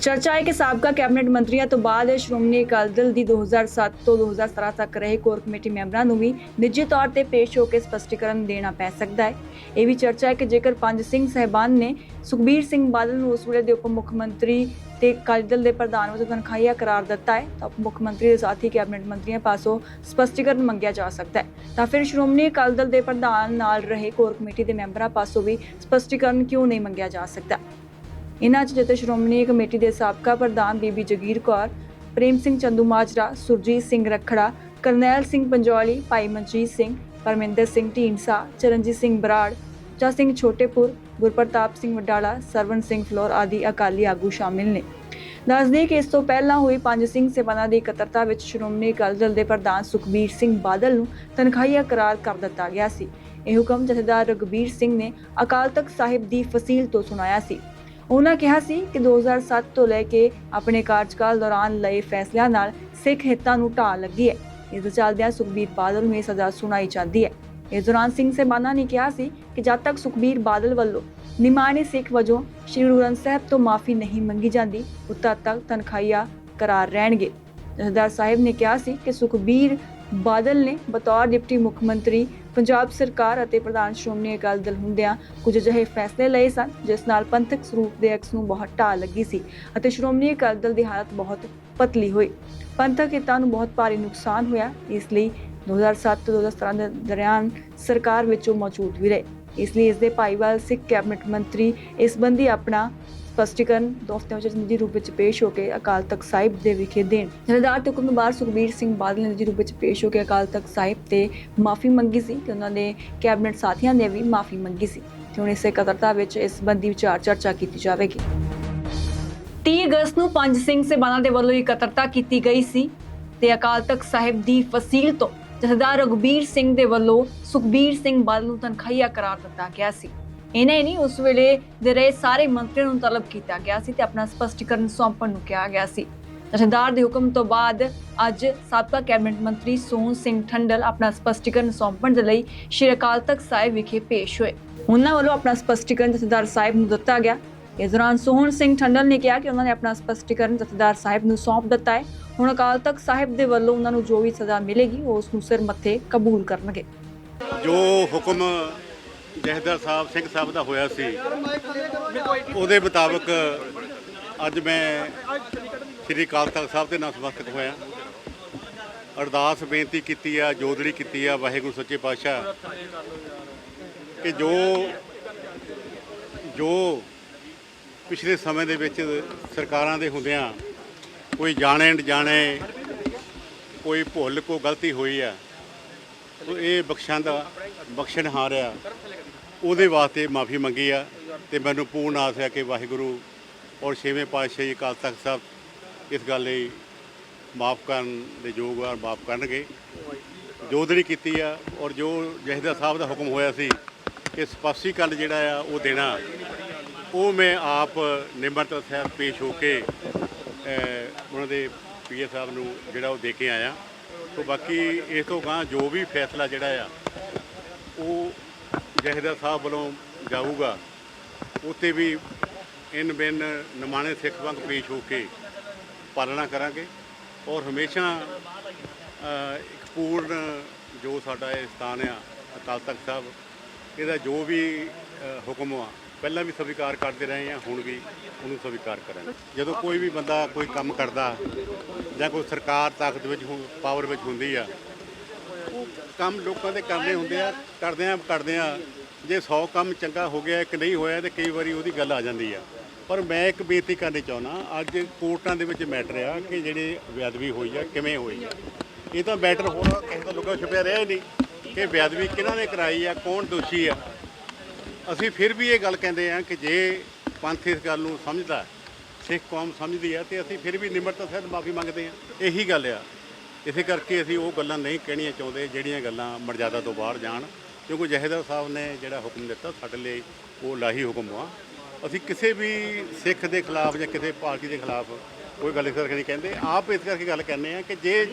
ਚਰਚਾ ਹੈ ਕਿ ਸਾਬਕਾ ਕੈਬਨਿਟ ਮੰਤਰੀਆਂ ਤੋਂ ਬਾਅਦ ਸ਼੍ਰੋਮਣੀ ਅਕਾਲੀ ਦਲ ਦੀ 2007 ਤੋਂ 2017 ਤੱਕ ਰਹੇ ਕੋਰ ਕਮੇਟੀ ਮੈਂਬਰਾਂ ਨੂੰ ਵੀ ਨਿੱਜੀ ਤੌਰ ਤੇ ਪੇਸ਼ ਹੋ ਕੇ ਸਪਸ਼ਟੀਕਰਨ ਦੇਣਾ ਪੈ ਸਕਦਾ ਹੈ। ਇਹ ਵੀ ਚਰਚਾ ਹੈ ਕਿ ਜੇਕਰ ਪੰਜ ਸਿੰਘ ਸਹਿਬਾਨ ਨੇ ਸੁਖਬੀਰ ਸਿੰਘ ਬਾਦਲ ਨੂੰ ਉਸ ਵੇਲੇ ਦੇ ਉਪ ਮੁੱਖ ਮੰਤਰੀ ਤੇ ਅਕਾਲੀ ਦਲ ਦੇ ਪ੍ਰਧਾਨ ਵਜੋਂ ਤਨਖਾਹੀਆ ਕਰਾਰ ਦਿੱਤਾ ਹੈ, ਤਾਂ ਉਪ ਮੁੱਖ ਮੰਤਰੀ ਦੇ ਸਾਥੀ ਕੈਬਨਿਟ ਮੰਤਰੀਆਂ ਪਾਸੋਂ ਸਪਸ਼ਟੀਕਰਨ ਮੰਗਿਆ ਜਾ ਸਕਦਾ ਹੈ। ਤਾਂ ਫਿਰ ਸ਼੍ਰੋਮਣੀ ਅਕਾਲੀ ਦਲ ਦੇ ਪ੍ਰਧਾਨ ਨਾਲ ਰਹੇ ਕੋਰ ਕਮੇਟੀ ਦੇ ਮੈਂਬਰਾਂ ਪਾਸੋਂ ਵੀ ਸਪਸ਼ਟੀਕਰਨ ਕਿਉਂ ਨਹੀਂ ਮੰਗਿਆ ਜਾ ਸਕਦਾ? ਇਨ੍ਹਾਂ 'ਚ ਜਿੱਤੇ ਸ਼੍ਰੋਮਣੀ ਕਮੇਟੀ ਦੇ ਸਾਬਕਾ ਪ੍ਰਧਾਨ ਬੀਬੀ ਜਗੀਰ ਕੌਰ, ਪ੍ਰੇਮ ਸਿੰਘ ਚੰਦੂ ਮਾਜਰਾ, ਸੁਰਜੀਤ ਸਿੰਘ ਰਖੜਾ, ਕਰਨੈਲ ਸਿੰਘ ਪੰਜੋਲੀ, ਭਾਈ ਮਨਜੀਤ ਸਿੰਘ, ਪਰਮਿੰਦਰ ਸਿੰਘ ਢੀਂਡਸਾ, ਚਰਨਜੀਤ ਸਿੰਘ ਬਰਾੜ ਚਾ ਸਿੰਘ ਛੋਟੇਪੁਰ, ਗੁਰਪ੍ਰਤਾਪ ਸਿੰਘ ਵਡਾਲਾ ਸਰਵਨ ਸਿੰਘ ਫਲੋਰ ਆਦਿ ਅਕਾਲੀ ਆਗੂ ਸ਼ਾਮਿਲ ਨੇ। ਦੱਸਦੇ ਕਿ ਇਸ ਤੋਂ ਪਹਿਲਾਂ ਹੋਈ ਪੰਜ ਸਿੰਘ ਸੇਵਾਨਾਂ ਦੀ ਇਕੱਤਰਤਾ ਵਿੱਚ ਸ਼੍ਰੋਮਣੀ ਅਕਾਲੀ ਦਲ ਦੇ ਪ੍ਰਧਾਨ ਸੁਖਬੀਰ ਸਿੰਘ ਬਾਦਲ ਨੂੰ ਤਨਖਾਹੀਆ ਕਰਾਰ ਕਰ ਦਿੱਤਾ ਗਿਆ ਸੀ। ਇਹ ਹੁਕਮ ਜਥੇਦਾਰ ਰਗਬੀਰ ਸਿੰਘ ਨੇ ਅਕਾਲ ਤਖਤ ਸਾਹਿਬ ਦੀ ਫਸੀਲ ਤੋਂ ਸੁਣਾਇਆ ਸੀ। ਉਹਨਾਂ ਕਿਹਾ ਸੀ ਕਿ 2007 ਤੋਂ ਲੈ ਕੇ ਆਪਣੇ ਕਾਰਜਕਾਲ ਦੌਰਾਨ ਲਏ ਫੈਸਲਿਆਂ ਨਾਲ ਸਿੱਖ ਹਿੱਤਾਂ ਨੂੰ ਢਾਹ ਲੱਗੀ ਹੈ। ਇਸ ਦੇ ਚੱਲਦਿਆਂ ਸੁਖਬੀਰ ਬਾਦਲ ਨੂੰ ਇਹ ਸਜ਼ਾ ਸੁਣਾਈ ਜਾਂਦੀ ਹੈ। ਇਸ ਦੌਰਾਨ ਸਿੰਘ ਸੇਬਾਨਾ ਨੇ ਕਿਹਾ ਸੀ ਕਿ ਜਦ ਤੱਕ ਸੁਖਬੀਰ ਬਾਦਲ ਵੱਲੋਂ ਨਿਮਾਣੇ ਸਿੱਖ ਵਜੋਂ ਸ਼੍ਰੀ ਗੁਰੂ ਗ੍ਰੰਥ ਸਾਹਿਬ ਤੋਂ ਮਾਫੀ ਨਹੀਂ ਮੰਗੀ ਜਾਂਦੀ ਉਦੋਂ ਤੱਕ ਤਨਖਾਹੀਆ ਕਰਾਰ ਰਹਿਣਗੇ। ਜਥੇਦਾਰ ਸਾਹਿਬ ਨੇ ਕਿਹਾ ਸੀ ਕਿ ਸੁਖਬੀਰ ਬਾਦਲ ਨੇ ਬਤੌਰ ਡਿਪਟੀ ਮੁੱਖ ਮੰਤਰੀ ਪੰਜਾਬ ਸਰਕਾਰ ਅਤੇ ਪ੍ਰਧਾਨ ਸ਼੍ਰੋਮਣੀ ਅਕਾਲੀ ਦਲ ਹੁੰਦਿਆਂ ਕੁਝ ਅਜਿਹੇ ਫੈਸਲੇ ਲਏ ਸਨ, ਜਿਸ ਨਾਲ ਪੰਥਕ ਸਰੂਪ ਦੇ ਅਕਸ ਨੂੰ ਬਹੁਤ ਢਾਹ ਲੱਗੀ ਸੀ ਅਤੇ ਸ਼੍ਰੋਮਣੀ ਅਕਾਲੀ ਦਲ ਦੀ ਹਾਲਤ ਬਹੁਤ ਪਤਲੀ ਹੋਈ। ਪੰਥਕ ਹਿੱਤਾਂ ਨੂੰ ਬਹੁਤ ਭਾਰੀ ਨੁਕਸਾਨ ਹੋਇਆ, ਇਸ ਲਈ 2007 ਤੋਂ 2017 ਦੇ ਦਰਮਿਆਨ ਸਰਕਾਰ ਵਿੱਚੋਂ ਮੌਜੂਦ ਵੀ ਰਹੇ। ਇਸ ਲਈ ਇਸ ਦੇ ਭਾਈਵਾਲ ਸਿੱਖ ਕੈਬਨਿਟ ਮੰਤਰੀ ਇਸ ਸੰਬੰਧੀ ਆਪਣਾ ਸਪਸ਼ਟੀਕਰਨ ਦੋ ਹਫ਼ਤਿਆਂ ਵਿੱਚ ਨਿੱਜੀ ਰੂਪ ਵਿੱਚ ਪੇਸ਼ ਹੋ ਕੇ ਅਕਾਲ ਤਖਤ ਸਾਹਿਬ ਦੇ ਵਿਖੇ ਦੇਣ। ਜਥੇਦਾਰ ਤੇ ਹੁਕਮ ਸੁਖਬੀਰ ਸਿੰਘ ਬਾਦਲ ਨੇ ਨਿੱਜੀ ਰੂਪ ਵਿੱਚ ਪੇਸ਼ ਹੋ ਕੇ ਅਕਾਲ ਤਖਤ ਸਾਹਿਬ ਤੇ ਮਾਫੀ ਮੰਗੀ ਸੀ ਤੇ ਉਹਨਾਂ ਦੇ ਕੈਬਨਿਟ ਸਾਥੀਆਂ ਨੇ ਵੀ ਮਾਫੀ ਮੰਗੀ ਸੀ। ਤੇ ਹੁਣ ਇਸੇ ਇਕੱਤਰਤਾ ਵਿੱਚ ਇਸ ਸੰਬੰਧੀ ਵਿਚਾਰ ਚਰਚਾ ਕੀਤੀ ਜਾਵੇਗੀ। 30 ਅਗਸਤ ਨੂੰ ਪੰਜ ਸਿੰਘ ਸੇਬਾਨਾ ਦੇ ਵੱਲੋਂ ਇਕੱਤਰਤਾ ਕੀਤੀ ਗਈ ਸੀ ਤੇ ਅਕਾਲ ਤਖਤ ਸਾਹਿਬ ਦੀ ਫਸੀਲ ਤੋਂ ਜਥੇਦਾਰ ਰਘਬੀਰ ਸਿੰਘ ਦੇ ਵੱਲੋਂ ਸੁਖਬੀਰ ਸਿੰਘ ਬਾਦਲ ਨੂੰ ਤਨਖਾਹੀਆ ਕਰਾਰ ਦਿੱਤਾ ਗਿਆ ਸੀ। ਇਨੇ ਹੀ ਨਹੀਂ ਉਸ ਵੇਲੇ ਦੇ ਰਹੇ ਸਾਰੇ ਮੰਤਰੀਆਂ ਨੂੰ ਤਲਬ ਕੀਤਾ ਗਿਆ ਸੀ ਤੇ ਆਪਣਾ ਸਪਸ਼ਟੀਕਰਨ ਸੌਂਪਣ ਨੂੰ ਕਿਹਾ ਗਿਆ ਸੀ। ਜਥੇਦਾਰ ਦੇ ਹੁਕਮ ਤੋਂ ਬਾਅਦ ਅੱਜ ਸਾਬਕਾ ਕੈਬਨਿਟ ਮੰਤਰੀ ਸੋਹਣ ਸਿੰਘ ਠੰਡਲ ਆਪਣਾ ਸਪਸ਼ਟੀਕਰਨ ਸੌਂਪਣ ਦੇ ਲਈ ਸ਼੍ਰੀ ਅਕਾਲ ਤਖਤ ਸਾਹਿਬ ਵਿਖੇ ਪੇਸ਼ ਹੋਏ। ਉਹਨਾਂ ਵੱਲੋਂ ਆਪਣਾ ਸਪਸ਼ਟੀਕਰਨ ਜਥੇਦਾਰ ਸਾਹਿਬ ਨੂੰ ਦਿੱਤਾ ਗਿਆ। ਇਸ ਦੌਰਾਨ ਸੋਹਣ ਸਿੰਘ ਠੰਡਲ ਨੇ ਕਿਹਾ ਕਿ ਉਹਨਾਂ ਨੇ ਆਪਣਾ ਸਪਸ਼ਟੀਕਰਨ ਜਥੇਦਾਰ ਸਾਹਿਬ ਨੂੰ ਸੌਂਪ ਦਿੱਤਾ ਹੈ। ਹੁਣ ਅਕਾਲ ਤਖਤ ਸਾਹਿਬ ਦੇ ਵੱਲੋਂ ਉਹਨਾਂ ਨੂੰ ਜੋ ਵੀ ਸਜ਼ਾ ਮਿਲੇਗੀ, ਉਹ ਉਸ ਨੂੰ ਸਿਰ ਮੱਥੇ ਕਬੂਲ ਕਰਨਗੇ। ਜੋ ਹੁਕਮ ਜਹਦਰ ਸਾਹਿਬ, ਸਿੰਘ ਸਾਹਿਬ ਦਾ ਹੋਇਆ ਸੀ। ਉਹਦੇ ਮੁਤਾਬਕ ਅੱਜ ਮੈਂ ਸ੍ਰੀ ਅਕਾਲ ਤਖਤ ਸਾਹਿਬ ਦੇ ਨਾਲ ਨਤਮਸਤਕ ਹੋਇਆ। ਅਰਦਾਸ ਬੇਨਤੀ ਕੀਤੀ ਆ, ਜੋਦੜੀ ਕੀਤੀ ਆ, ਵਾਹਿਗੁਰੂ ਸੱਚੇ ਪਾਤਸ਼ਾਹ, ਕਿ ਜੋ ਜੋ ਪਿਛਲੇ ਸਮੇਂ ਦੇ ਵਿੱਚ ਸਰਕਾਰਾਂ ਦੇ ਹੁੰਦਿਆਂ ਕੋਈ ਜਾਣੇ ਅਣਜਾਣੇ, ਕੋਈ ਭੁੱਲ ਕੋ ਗਲਤੀ ਹੋਈ ਆ ਇਹ ਬਖਸ਼ਾਂ ਦਾ ਬਖਸ਼ਣਹਾਰ ਆ। ਉਹਦੇ ਵਾਸਤੇ ਮਾਫੀ ਮੰਗੀ ਆ ਤੇ ਮੈਨੂੰ ਪੂਰਨ ਆਸ ਹੈ ਕਿ ਵਾਹਿਗੁਰੂ ਔਰ ਛੇਵੇਂ ਪਾਤਸ਼ਾਹ ਅਕਾਲ ਤਖਤ ਸਾਹਿਬ ਇਸ ਗੱਲ ਲਈ ਮਾਫ ਕਰਨ ਦੇ ਯੋਗ ਆ ਮਾਫ ਕਰਨਗੇ। ਜੋਦੜੀ ਕੀਤੀ ਆ ਔਰ ਜੋ ਜਹਦਾ ਸਾਹਿਬ ਦਾ ਹੁਕਮ ਹੋਇਆ ਸੀ ਕਿ ਸਪਸ਼ਟੀਕਰਨ ਜਿਹੜਾ ਆ ਉਹ ਦੇਣਾ, ਉਹ ਮੈਂ ਆਪ ਨਿਮਰਤਾ ਸਾਹਿਬ ਪੇਸ਼ ਹੋ ਕੇ ਉਹਨਾਂ ਦੇ ਪੀਏ ਸਾਹਿਬ ਨੂੰ ਜਿਹੜਾ ਉਹ ਦੇ ਕੇ ਆਇਆ। ਤੋਂ ਬਾਕੀ ਇਸ ਤੋਂ ਗਾਂ ਜੋ ਵੀ ਫੈਸਲਾ ਜਿਹੜਾ ਆ, ਉਹ ਜਹੇਦਾਰ ਸਾਹਿਬ ਵੱਲੋਂ ਜਾਊਗਾ, ਉੱਥੇ ਵੀ ਇਨ ਬਿਨ ਨਮਾਣੇ ਸਿੱਖ ਵਾਂਗ ਪੇਸ਼ ਹੋ ਕੇ ਪਾਲਣਾ ਕਰਾਂਗੇ ਔਰ ਹਮੇਸ਼ਾ ਇੱਕ ਪੂਰਨ ਜੋ ਸਾਡਾ ਇਹ ਸਥਾਨ ਆ, ਅਕਾਲ ਤਖਤ ਸਾਹਿਬ, ਇਹਦਾ ਜੋ ਵੀ ਹੁਕਮ ਆ, ਪਹਿਲਾਂ ਵੀ ਸਵੀਕਾਰ ਕਰਦੇ ਰਹੇ ਆ, ਹੁਣ ਵੀ ਉਹਨੂੰ ਸਵੀਕਾਰ ਕਰਾਂਗੇ। ਜਦੋਂ ਕੋਈ ਵੀ ਬੰਦਾ ਕੋਈ ਕੰਮ ਕਰਦਾ ਜਾਂ ਕੋਈ ਸਰਕਾਰ ਤਾਕਤ ਵਿੱਚ ਪਾਵਰ ਵਿੱਚ ਹੁੰਦੀ ਆ ਉਹ ਕੰਮ ਲੋਕਾਂ ਦੇ ਕਰਨੇ ਹੁੰਦੇ ਆ, ਕਰਦੇ ਆ ਕਰਦੇ ਆ। ਜੇ 100 ਕੰਮ ਚੰਗਾ ਹੋ ਗਿਆ, ਇੱਕ ਨਹੀਂ ਹੋਇਆ ਤੇ ਕਈ ਵਾਰੀ ਉਹਦੀ ਗੱਲ ਆ ਜਾਂਦੀ ਆ। ਪਰ ਮੈਂ ਇੱਕ ਬੇਨਤੀ ਕਰਨੀ ਚਾਹੁੰਦਾ, ਅੱਜ ਕੋਰਟਾਂ ਦੇ ਵਿੱਚ ਮੈਟਰ ਆ ਕਿ ਜਿਹੜੇ ਬੇਅਦਬੀ ਹੋਈ ਆ, ਕਿਵੇਂ ਹੋਈ ਆ। ਇਹ ਤਾਂ ਮੈਟਰ ਹੋਰ ਕਿਸੇ ਤੋਂ ਲੁਕਾ ਛੁਪਿਆ ਰਿਹਾ ਹੀ ਨਹੀਂ ਕਿ ਬੇਅਦਬੀ ਕਿਹਨਾਂ ਨੇ ਕਰਾਈ ਆ, ਕੌਣ ਦੋਸ਼ੀ ਆ। ਅਸੀਂ ਫਿਰ ਵੀ ਇਹ ਗੱਲ ਕਹਿੰਦੇ ਆ ਕਿ ਜੇ ਪੰਥ ਇਸ ਗੱਲ ਨੂੰ ਸਮਝਦਾ, ਸਿੱਖ ਕੌਮ ਸਮਝਦੀ ਆ ਤੇ ਅਸੀਂ ਫਿਰ ਵੀ ਨਿਮਰਤਾ ਸਹਿਤ ਮਾਫੀ ਮੰਗਦੇ ਆ। ਇਹੀ ਗੱਲ ਆ। ਇਸੇ ਕਰਕੇ ਅਸੀਂ ਉਹ ਗੱਲਾਂ ਨਹੀਂ ਕਹਿਣੀਆਂ ਚਾਹੁੰਦੇ ਜਿਹੜੀਆਂ ਗੱਲਾਂ ਮਰਜ਼ਾਦਾ ਤੋਂ ਬਾਹਰ ਜਾਣ, ਕਿਉਂਕਿ ਜਹੇਦਾਰ ਸਾਹਿਬ ਨੇ ਜਿਹੜਾ ਹੁਕਮ ਦਿੱਤਾ ਸਾਡੇ ਲਈ ਉਹ ਲਾਹੀ ਹੁਕਮ ਆ ਅਸੀਂ ਕਿਸੇ ਵੀ ਸਿੱਖ ਦੇ ਖਿਲਾਫ ਜਾਂ ਕਿਸੇ ਪਾਰਟੀ ਦੇ ਖਿਲਾਫ ਕੋਈ ਗੱਲ ਇਸ ਕਰਕੇ ਨਹੀਂ ਕਹਿੰਦੇ। ਆਪ ਇਸ ਕਰਕੇ ਗੱਲ ਕਹਿੰਦੇ ਆ ਕਿ ਜੇ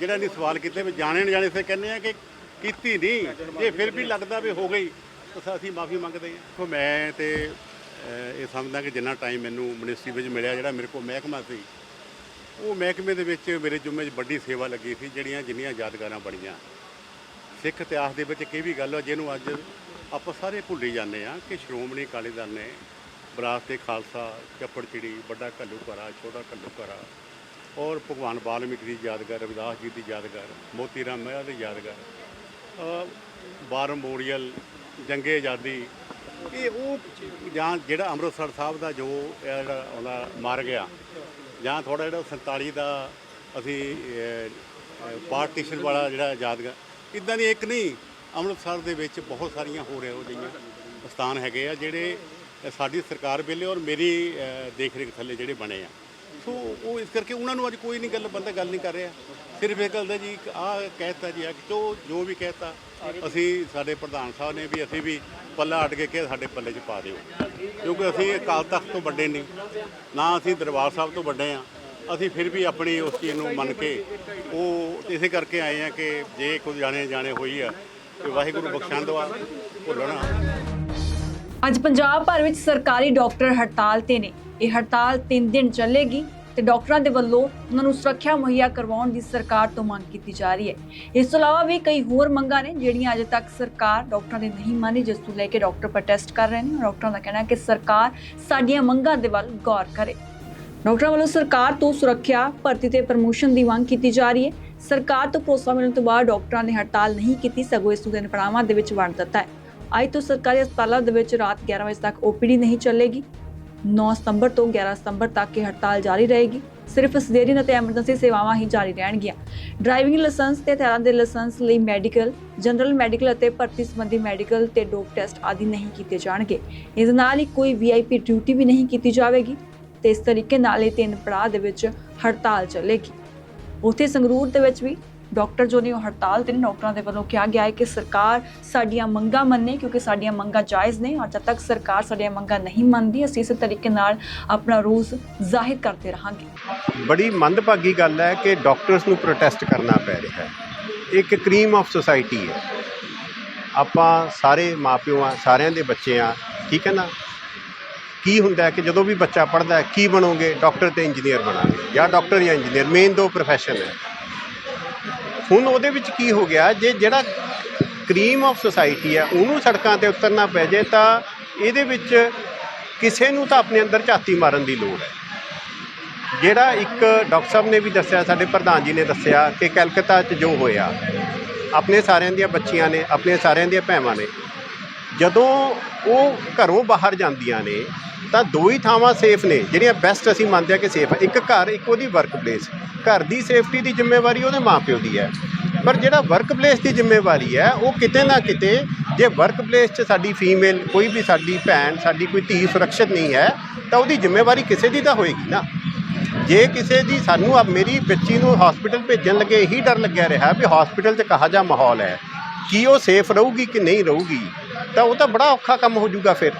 ਜਿਹੜਾ ਨਹੀਂ ਸਵਾਲ ਕੀਤੇ ਵੀ ਜਾਣੇ ਨਾ ਜਾਣੇ, ਫਿਰ ਕਹਿੰਦੇ ਆ ਕਿ ਕੀਤੀ ਨਹੀਂ, ਜੇ ਫਿਰ ਵੀ ਲੱਗਦਾ ਵੀ ਹੋ ਗਈ, ਤਾਂ ਅਸੀਂ ਮਾਫੀ ਮੰਗਦੇ ਹਾਂ ਸੋ ਮੈਂ ਤੇ ਇਹ ਸਮਝਦਾ ਕਿ ਜਿੰਨਾ ਟਾਈਮ ਮੈਨੂੰ ਮਿਨਿਸਟਰੀ ਵਿੱਚ ਮਿਲਿਆ, ਜਿਹੜਾ ਮੇਰੇ ਕੋਲ ਮਹਿਕਮਾ ਸੀ ਉਹ ਮਹਿਕਮੇ ਦੇ ਵਿੱਚ ਮੇਰੇ ਜੁਮੇ 'ਚ ਵੱਡੀ ਸੇਵਾ ਲੱਗੀ ਸੀ ਜਿਹੜੀਆਂ ਜਿੰਨੀਆਂ ਯਾਦਗਾਰਾਂ ਬਣੀਆਂ। ਸਿੱਖ ਇਤਿਹਾਸ ਦੇ ਵਿੱਚ ਇੱਕ ਇਹ ਵੀ ਗੱਲ ਆ ਜਿਹਨੂੰ ਅੱਜ ਆਪਾਂ ਸਾਰੇ ਭੁੱਲੀ ਜਾਂਦੇ ਆ ਕਿ ਸ਼੍ਰੋਮਣੀ ਅਕਾਲੀ ਦਲ ਨੇ ਵਿਰਾਸਤ ਖਾਲਸਾ ਚੱਪੜ ਚਿੜੀ ਵੱਡਾ ਘੱਲੂ ਘਰਾ ਛੋਟਾ ਘੱਲੂ ਘਰਾ ਔਰ ਭਗਵਾਨ ਵਾਲਮੀਕੀ ਦੀ ਯਾਦਗਾਰ ਰਵਿਦਾਸ ਜੀ ਦੀ ਯਾਦਗਾਰ ਮੋਤੀ ਰਾਮ ਮਹਿਰਾ ਦੀ ਯਾਦਗਾਰ ਅ, ਬਾਰ ਮੋਰੀਅਲ ਜੰਗੇ ਆਜ਼ਾਦੀ ਇਹ ਉਹ ਜਾਂ ਜਿਹੜਾ ਅੰਮ੍ਰਿਤਸਰ ਸਾਹਿਬ ਦਾ ਜੋ ਇਹ ਜਿਹੜਾ ਉਹਦਾ ਮਰ ਗਿਆ ਜਾਂ ਥੋੜਾ ਜਿਹੜਾ 47 ਦਾ ਅਸੀਂ ਪਾਰਟੀਸ਼ਨ ਵਾਲਾ ਜਿਹੜਾ ਯਾਦਗਾਰ, ਇਦਾਂ ਦੀ ਇੱਕ ਨਹੀਂ, ਅੰਮ੍ਰਿਤਸਰ ਦੇ ਵਿੱਚ ਬਹੁਤ ਸਾਰੀਆਂ ਹੋ ਰਹੇ ਹੋ ਜਿਹੀਆਂ ਸਥਾਨ ਹੈਗੇ ਆ ਜਿਹੜੇ ਸਾਡੀ ਸਰਕਾਰ ਵੇਲੇ ਔਰ ਮੇਰੀ ਦੇਖ ਰੇਖ ਥੱਲੇ ਜਿਹੜੇ ਬਣੇ ਆ। ਸੋ ਉਹ ਇਸ ਕਰਕੇ ਉਹਨਾਂ ਨੂੰ ਅੱਜ ਕੋਈ ਨਹੀਂ ਗੱਲ, ਬੰਦਾ ਗੱਲ ਨਹੀਂ ਕਰ ਰਿਹਾ। ਸਿਰਫ ਇਹ ਗੱਲ ਦਾ ਜੀ ਆ ਕਹਿਤਾ ਜੀ ਆ ਕਿ ਜੋ ਜੋ ਵੀ ਕਹਿਤਾ, ਅਸੀਂ ਸਾਡੇ ਪ੍ਰਧਾਨ ਸਾਹਿਬ ਨੇ ਵੀ, ਅਸੀਂ ਵੀ ਪੱਲਾ ਅਟ ਕੇ ਕਿ ਸਾਡੇ ਪੱਲੇ 'ਚ ਪਾ ਦਿਓ। ਕਿਉਂਕਿ ਅਸੀਂ ਅਕਾਲ ਤਖਤ ਤੋਂ ਵੱਡੇ ਨਹੀਂ, ਨਾ ਅਸੀਂ ਦਰਬਾਰ ਸਾਹਿਬ ਤੋਂ ਵੱਡੇ ਆ ਅਸੀਂ ਫਿਰ ਵੀ ਆਪਣੀ ਉਸ ਚੀਜ਼ ਨੂੰ ਮੰਨ ਕੇ ਉਹ ਇਸੇ ਕਰਕੇ ਆਏ ਆ ਕਿ ਜੇ ਕੋਈ ਜਾਣੇ ਜਾਣੇ ਹੋਈ ਆ, ਤੇ ਵਾਹਿਗੁਰੂ ਬਖਸ਼ਣ ਦਵਾ, ਭੁੱਲਣਾ। ਅੱਜ ਪੰਜਾਬ ਭਰ ਵਿੱਚ ਸਰਕਾਰੀ ਡਾਕਟਰ ਹੜਤਾਲ ਤੇ ਨੇ। ਇਹ ਹੜਤਾਲ 3 ਦਿਨ ਚੱਲੇਗੀ ਤੇ ਡਾਕਟਰਾਂ ਦੇ ਵੱਲੋਂ ਉਹਨਾਂ ਨੂੰ ਸੁਰੱਖਿਆ ਮੁਹੱਈਆ ਕਰਵਾਉਣ ਦੀ ਸਰਕਾਰ ਤੋਂ ਮੰਗ ਕੀਤੀ ਜਾ ਰਹੀ ਹੈ। ਇਸ ਤੋਂ ਇਲਾਵਾ ਵੀ ਕਈ ਹੋਰ ਮੰਗਾਂ ਨੇ ਜਿਹੜੀਆਂ ਅਜੇ ਤੱਕ ਸਰਕਾਰ ਡਾਕਟਰਾਂ ਦੇ ਨਹੀਂ ਮੰਨੀ, ਜਿਸ ਤੋਂ ਲੈ ਕੇ ਡਾਕਟਰ ਪ੍ਰੋਟੈਸਟ ਕਰ ਰਹੇ ਨੇ। ਡਾਕਟਰਾਂ ਦਾ ਕਹਿਣਾ ਹੈ ਕਿ ਸਰਕਾਰ ਸਾਡੀਆਂ ਮੰਗਾਂ ਦੇ ਵੱਲ ਗੌਰ ਕਰੇ। ਡਾਕਟਰਾਂ ਵੱਲੋਂ ਸਰਕਾਰ ਤੋਂ ਸੁਰੱਖਿਆ, ਭਰਤੀ ਤੇ ਪ੍ਰਮੋਸ਼ਨ ਦੀ ਮੰਗ ਕੀਤੀ ਜਾ ਰਹੀ ਹੈ। ਸਰਕਾਰ ਤੋਂ ਭਰੋਸਾ ਮਿਲਣ ਤੋਂ ਬਾਅਦ ਡਾਕਟਰਾਂ ਨੇ ਹੜਤਾਲ ਨਹੀਂ ਕੀਤੀ, ਸਗੋਂ ਇਸ ਨੂੰ ਦਿਨ ਪੜਾਵਾਂ ਦੇ ਵਿੱਚ ਵੰਡ ਦਿੱਤਾ ਹੈ। ਅੱਜ ਤੋਂ ਸਰਕਾਰੀ ਹਸਪਤਾਲਾਂ ਦੇ ਵਿੱਚ ਰਾਤ 11 ਵਜੇ ਤੱਕ ਓਪੀਡੀ ਨਹੀਂ ਚੱਲੇਗੀ। 9 ਸਤੰਬਰ ਤੋਂ 11 ਸਤੰਬਰ ਤੱਕ ਇਹ ਹੜਤਾਲ ਜਾਰੀ ਰਹੇਗੀ। ਸਿਰਫ ਸਦੇਰੀ ਅਤੇ ਐਮਰਜੈਂਸੀ ਸੇਵਾਵਾਂ ਹੀ ਜਾਰੀ ਰਹਿਣਗੀਆਂ। ਡਰਾਈਵਿੰਗ ਲਾਇਸੈਂਸ ਤੇ ਹਥਿਆਰਾਂ ਦੇ ਲਾਇਸੈਂਸ ਲਈ ਮੈਡੀਕਲ, ਜਨਰਲ ਮੈਡੀਕਲ ਅਤੇ ਭਰਤੀ ਸੰਬੰਧੀ ਮੈਡੀਕਲ ਤੇ ਡੋਪ ਟੈਸਟ ਆਦਿ ਨਹੀਂ ਕੀਤੇ ਜਾਣਗੇ। ਇਸ ਨਾਲ ਹੀ ਕੋਈ ਵੀਆਈਪੀ ਡਿਊਟੀ ਵੀ ਨਹੀਂ ਕੀਤੀ ਜਾਵੇਗੀ ਤੇ ਇਸ ਤਰੀਕੇ ਨਾਲ ਇਹ ਤਿੰਨ ਪੜਾਅ ਦੇ ਵਿੱਚ ਹੜਤਾਲ ਚੱਲੇਗੀ। ਉੱਥੇ ਸੰਗਰੂਰ ਦੇ ਵਿੱਚ ਵੀ ਡਾਕਟਰ ਜੋ ਨੇ ਉਹ ਹੜਤਾਲ ਤੇ ਨੇ ਡਾਕਟਰਾਂ ਦੇ ਵੱਲੋਂ ਕਿਹਾ ਗਿਆ ਹੈ ਕਿ ਸਰਕਾਰ ਸਾਡੀਆਂ ਮੰਗਾਂ ਮੰਨੇ ਕਿਉਂਕਿ ਸਾਡੀਆਂ ਮੰਗਾਂ ਜਾਇਜ਼ ਨੇ ਔਰ ਜਦ ਤੱਕ ਸਰਕਾਰ ਸਾਡੀਆਂ ਮੰਗਾਂ ਨਹੀਂ ਮੰਨਦੀ, ਅਸੀਂ ਇਸੇ ਤਰੀਕੇ ਨਾਲ ਆਪਣਾ ਰੋਸ ਜ਼ਾਹਿਰ ਕਰਦੇ ਰਹਾਂਗੇ। ਬੜੀ ਮੰਦਭਾਗੀ ਗੱਲ ਹੈ ਕਿ ਡਾਕਟਰਸ ਨੂੰ ਪ੍ਰੋਟੈਸਟ ਕਰਨਾ ਪੈ ਰਿਹਾ ਹੈ। ਇੱਕ ਕਰੀਮ ਆਫ ਸੋਸਾਇਟੀ ਹੈ। ਆਪਾਂ ਸਾਰੇ ਮਾਪਿਓ ਆ, ਸਾਰਿਆਂ ਦੇ ਬੱਚੇ ਆ, ਠੀਕ ਹੈ ਨਾ? ਕੀ ਹੁੰਦਾ ਕਿ ਜਦੋਂ ਵੀ ਬੱਚਾ ਪੜ੍ਹਦਾ ਹੈ, ਕੀ ਬਣੋਗੇ? ਡਾਕਟਰ ਤੇ ਇੰਜੀਨੀਅਰ ਬਣਾਂਗੇ ਜਾਂ ਡਾਕਟਰ ਜਾਂ ਇੰਜੀਨੀਅਰ, ਮੇਨ ਦੋ ਪ੍ਰੋਫੈਸ਼ਨ ਹੈ। ਹੁਣ ਉਹਦੇ ਵਿੱਚ ਕੀ ਹੋ ਗਿਆ, ਜੇ ਜਿਹੜਾ ਕਰੀਮ ਆਫ ਸੋਸਾਇਟੀ ਹੈ, ਉਹਨੂੰ ਸੜਕਾਂ ਤੇ ਉਤਰਨਾ ਪੈ ਜਾਏ ਤਾਂ ਇਹਦੇ ਵਿੱਚ ਕਿਸੇ ਨੂੰ ਤਾਂ ਆਪਣੇ ਅੰਦਰ ਝਾਤੀ ਮਾਰਨ ਦੀ ਲੋੜ ਹੈ। ਜਿਹੜਾ ਇੱਕ ਡਾਕਟਰ ਸਾਹਿਬ ਨੇ ਵੀ ਦੱਸਿਆ, ਸਾਡੇ ਪ੍ਰਧਾਨ ਜੀ ਨੇ ਦੱਸਿਆ ਕਿ ਕਲਕੱਤਾ 'ਚ ਜੋ ਹੋਇਆ, ਆਪਣੇ ਸਾਰਿਆਂ ਦੀਆਂ ਬੱਚੀਆਂ ਨੇ, ਆਪਣੇ ਸਾਰਿਆਂ ਦੀਆਂ ਭੈਣਾਂ ਨੇ, ਜਦੋਂ ਉਹ ਘਰੋਂ ਬਾਹਰ ਜਾਂਦੀਆਂ ਨੇ ਤਾਂ ਦੋ ਹੀ ਥਾਵਾਂ ਸੇਫ ਨੇ, ਜਿਹੜੀਆਂ ਬੈਸਟ ਅਸੀਂ ਮੰਨਦੇ ਹਾਂ ਕਿ ਸੇਫ ਹੈ ਇੱਕ ਘਰ, ਇੱਕ ਉਹਦੀ ਵਰਕ ਪਲੇਸ ਘਰ ਦੀ ਸੇਫਟੀ ਦੀ ਜ਼ਿੰਮੇਵਾਰੀ ਉਹਦੇ ਮਾਪਿਓ ਦੀ ਹੈ। ਪਰ ਜਿਹੜਾ ਵਰਕ ਪਲੇਸ ਦੀ ਜ਼ਿੰਮੇਵਾਰੀ ਹੈ, ਉਹ ਕਿਤੇ ਨਾ ਕਿਤੇ ਜੇ ਵਰਕ ਪਲੇਸ 'ਚ ਸਾਡੀ ਫੀਮੇਲ ਕੋਈ ਵੀ ਸਾਡੀ ਭੈਣ, ਸਾਡੀ ਕੋਈ ਧੀ ਸੁਰੱਖਿਅਤ ਨਹੀਂ ਹੈ, ਤਾਂ ਉਹਦੀ ਜ਼ਿੰਮੇਵਾਰੀ ਕਿਸੇ ਦੀ ਤਾਂ ਹੋਏਗੀ ਨਾ। ਜੇ ਕਿਸੇ ਦੀ ਸਾਨੂੰ ਆ ਮੇਰੀ ਬੱਚੀ ਨੂੰ ਹਸਪੀਟਲ ਭੇਜਣ ਲੱਗੇ, ਇਹੀ ਡਰ ਲੱਗਿਆ ਰਿਹਾ ਵੀ ਹਸਪੀਟਲ 'ਚ ਕਹਾ ਜਾ ਮਾਹੌਲ ਹੈ। ਕੀ ਉਹ ਸੇਫ ਰਹੂਗੀ ਕਿ ਨਹੀਂ ਰਹੂਗੀ? ਤਾਂ ਉਹ ਤਾਂ ਬੜਾ ਔਖਾ ਕੰਮ ਹੋ ਜਾਊਗਾ ਫਿਰ।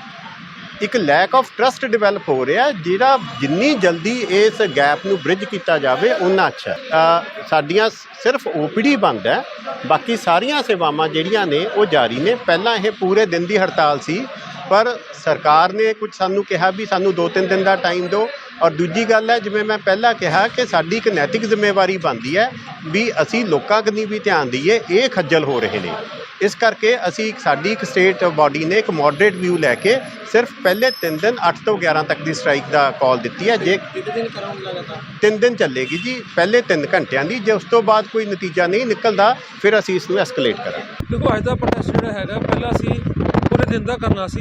ਇੱਕ ਲੈਕ ਆਫ ਟਰਸਟ ਡਿਵੈਲਪ ਹੋ ਰਿਹਾ ਜਿਹੜਾ ਜਿੰਨੀ ਜਲਦੀ ਇਸ ਗੈਪ ਨੂੰ ਬ੍ਰਿਜ ਕੀਤਾ ਜਾਵੇ ਉਨਾ ਅੱਛਾ ਹੈ। ਅ, ਸਾਡੀਆਂ ਸਿਰਫ ਓਪੀਡੀ ਬੰਦ ਹੈ ਬਾਕੀ ਸਾਰੀਆਂ ਸੇਵਾਵਾਂ ਜਿਹੜੀਆਂ ਨੇ ਉਹ ਜਾਰੀ ਨੇ ਪਹਿਲਾਂ ਇਹ ਪੂਰੇ ਦਿਨ ਦੀ ਹੜਤਾਲ ਸੀ ਪਰ ਸਰਕਾਰ ਨੇ ਕੁਝ ਸਾਨੂੰ ਕਿਹਾ ਵੀ ਸਾਨੂੰ 2-3 ਦਿਨ ਦਾ ਟਾਈਮ ਦਿਓ। ਔਰ ਦੂਜੀ ਗੱਲ ਹੈ ਜਿਵੇਂ ਮੈਂ ਪਹਿਲਾਂ ਕਿਹਾ ਕਿ ਸਾਡੀ ਇੱਕ ਨੈਤਿਕ ਜ਼ਿੰਮੇਵਾਰੀ ਬਣਦੀ ਹੈ ਵੀ ਅਸੀਂ ਲੋਕਾਂ ਕਨੀ ਵੀ ਧਿਆਨ ਦਈਏ ਇਹ ਖੱਜਲ ਹੋ ਰਹੇ ਨੇ। ਇਸ ਕਰਕੇ ਅਸੀਂ ਸਾਡੀ ਇੱਕ ਸਟੇਟ ਬਾਡੀ ਨੇ ਇੱਕ ਮੋਡਰੇਟ ਵਿਊ ਲੈ ਕੇ ਸਿਰਫ ਪਹਿਲੇ 3 ਦਿਨ 8 ਤੋਂ 11 ਤੱਕ ਦੀ ਸਟ੍ਰਾਈਕ ਦਾ ਕਾਲ ਦਿੱਤੀ ਹੈ ਜੇ ਤਿੰਨ ਦਿਨ ਚੱਲੇਗੀ ਜੀ ਪਹਿਲੇ 3 ਘੰਟਿਆਂ ਦੀ। ਜੇ ਉਸ ਤੋਂ ਬਾਅਦ ਕੋਈ ਨਤੀਜਾ ਨਹੀਂ ਨਿਕਲਦਾ ਫਿਰ ਅਸੀਂ ਇਸ ਨੂੰ ਐਸਕੇਲੇਟ ਕਰਾਂਗੇ। ਦੇਖੋ ਅੱਜ ਦਾ ਪ੍ਰੋਟੈਸਟ ਜਿਹੜਾ ਹੈਗਾ ਪਹਿਲਾਂ ਅਸੀਂ ਦਿਨ ਦਾ ਕਰਨਾ ਸੀ,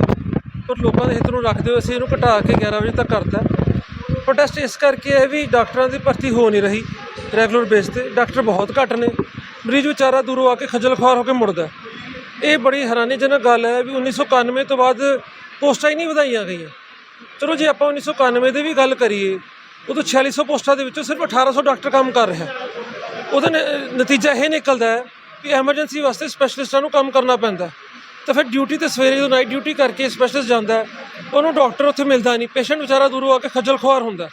ਪਰ ਲੋਕਾਂ ਦੇ ਹਿੱਤ ਨੂੰ ਰੱਖਦੇ ਹੋਏ ਅਸੀਂ ਇਹਨੂੰ ਘਟਾ ਕੇ 11 ਵਜੇ ਤੱਕ ਕਰਤਾ। ਪ੍ਰੋਟੈਸਟ ਇਸ ਕਰਕੇ ਹੈ ਵੀ ਡਾਕਟਰਾਂ ਦੀ ਭਰਤੀ ਹੋ ਨਹੀਂ ਰਹੀ ਰੈਗੂਲਰ ਬੇਸ ਤੇ। ਡਾਕਟਰ ਬਹੁਤ ਘੱਟ ਨੇ। ਮਰੀਜ਼ ਵਿਚਾਰਾ ਦੂਰੋਂ ਆ ਕੇ ਖੱਜਲ ਖੁਆਰ ਹੋ ਕੇ ਮੁੜਦਾ। ਇਹ ਬੜੀ ਹੈਰਾਨੀਜਨਕ ਗੱਲ ਹੈ ਵੀ 1991 ਤੋਂ ਬਾਅਦ ਪੋਸਟਾਂ ਹੀ ਨਹੀਂ ਵਧਾਈਆਂ ਗਈਆਂ। ਚਲੋ ਜੇ ਆਪਾਂ 1991 ਦੀ ਵੀ ਗੱਲ ਕਰੀਏ, ਉਦੋਂ 4600 ਪੋਸਟਾਂ ਦੇ ਵਿੱਚੋਂ ਸਿਰਫ 1800 ਡਾਕਟਰ ਕੰਮ ਕਰ ਰਿਹਾ ਉਹਦਾ ਨ- ਨਤੀਜਾ ਇਹ ਨਿਕਲਦਾ ਹੈ ਵੀ ਐਮਰਜੈਂਸੀ ਵਾਸਤੇ ਸਪੈਸ਼ਲਿਸਟਾਂ ਨੂੰ ਕੰਮ ਕਰਨਾ ਪੈਂਦਾ ਤਾਂ ਫਿਰ ਡਿਊਟੀ ਤੇ ਸਵੇਰੇ ਜਦੋਂ ਨਾਈਟ ਡਿਊਟੀ ਕਰਕੇ ਸਪੈਸ਼ਲਿਸਟ ਜਾਂਦਾ ਹੈ, ਉਹਨੂੰ ਡਾਕਟਰ ਉੱਥੇ ਮਿਲਦਾ ਨਹੀਂ ਪੇਸ਼ੈਂਟ ਵਿਚਾਰਾ ਦੂਰੋਂ ਆ ਕੇ ਖੱਜਲ ਖੁਆਰ ਹੁੰਦਾ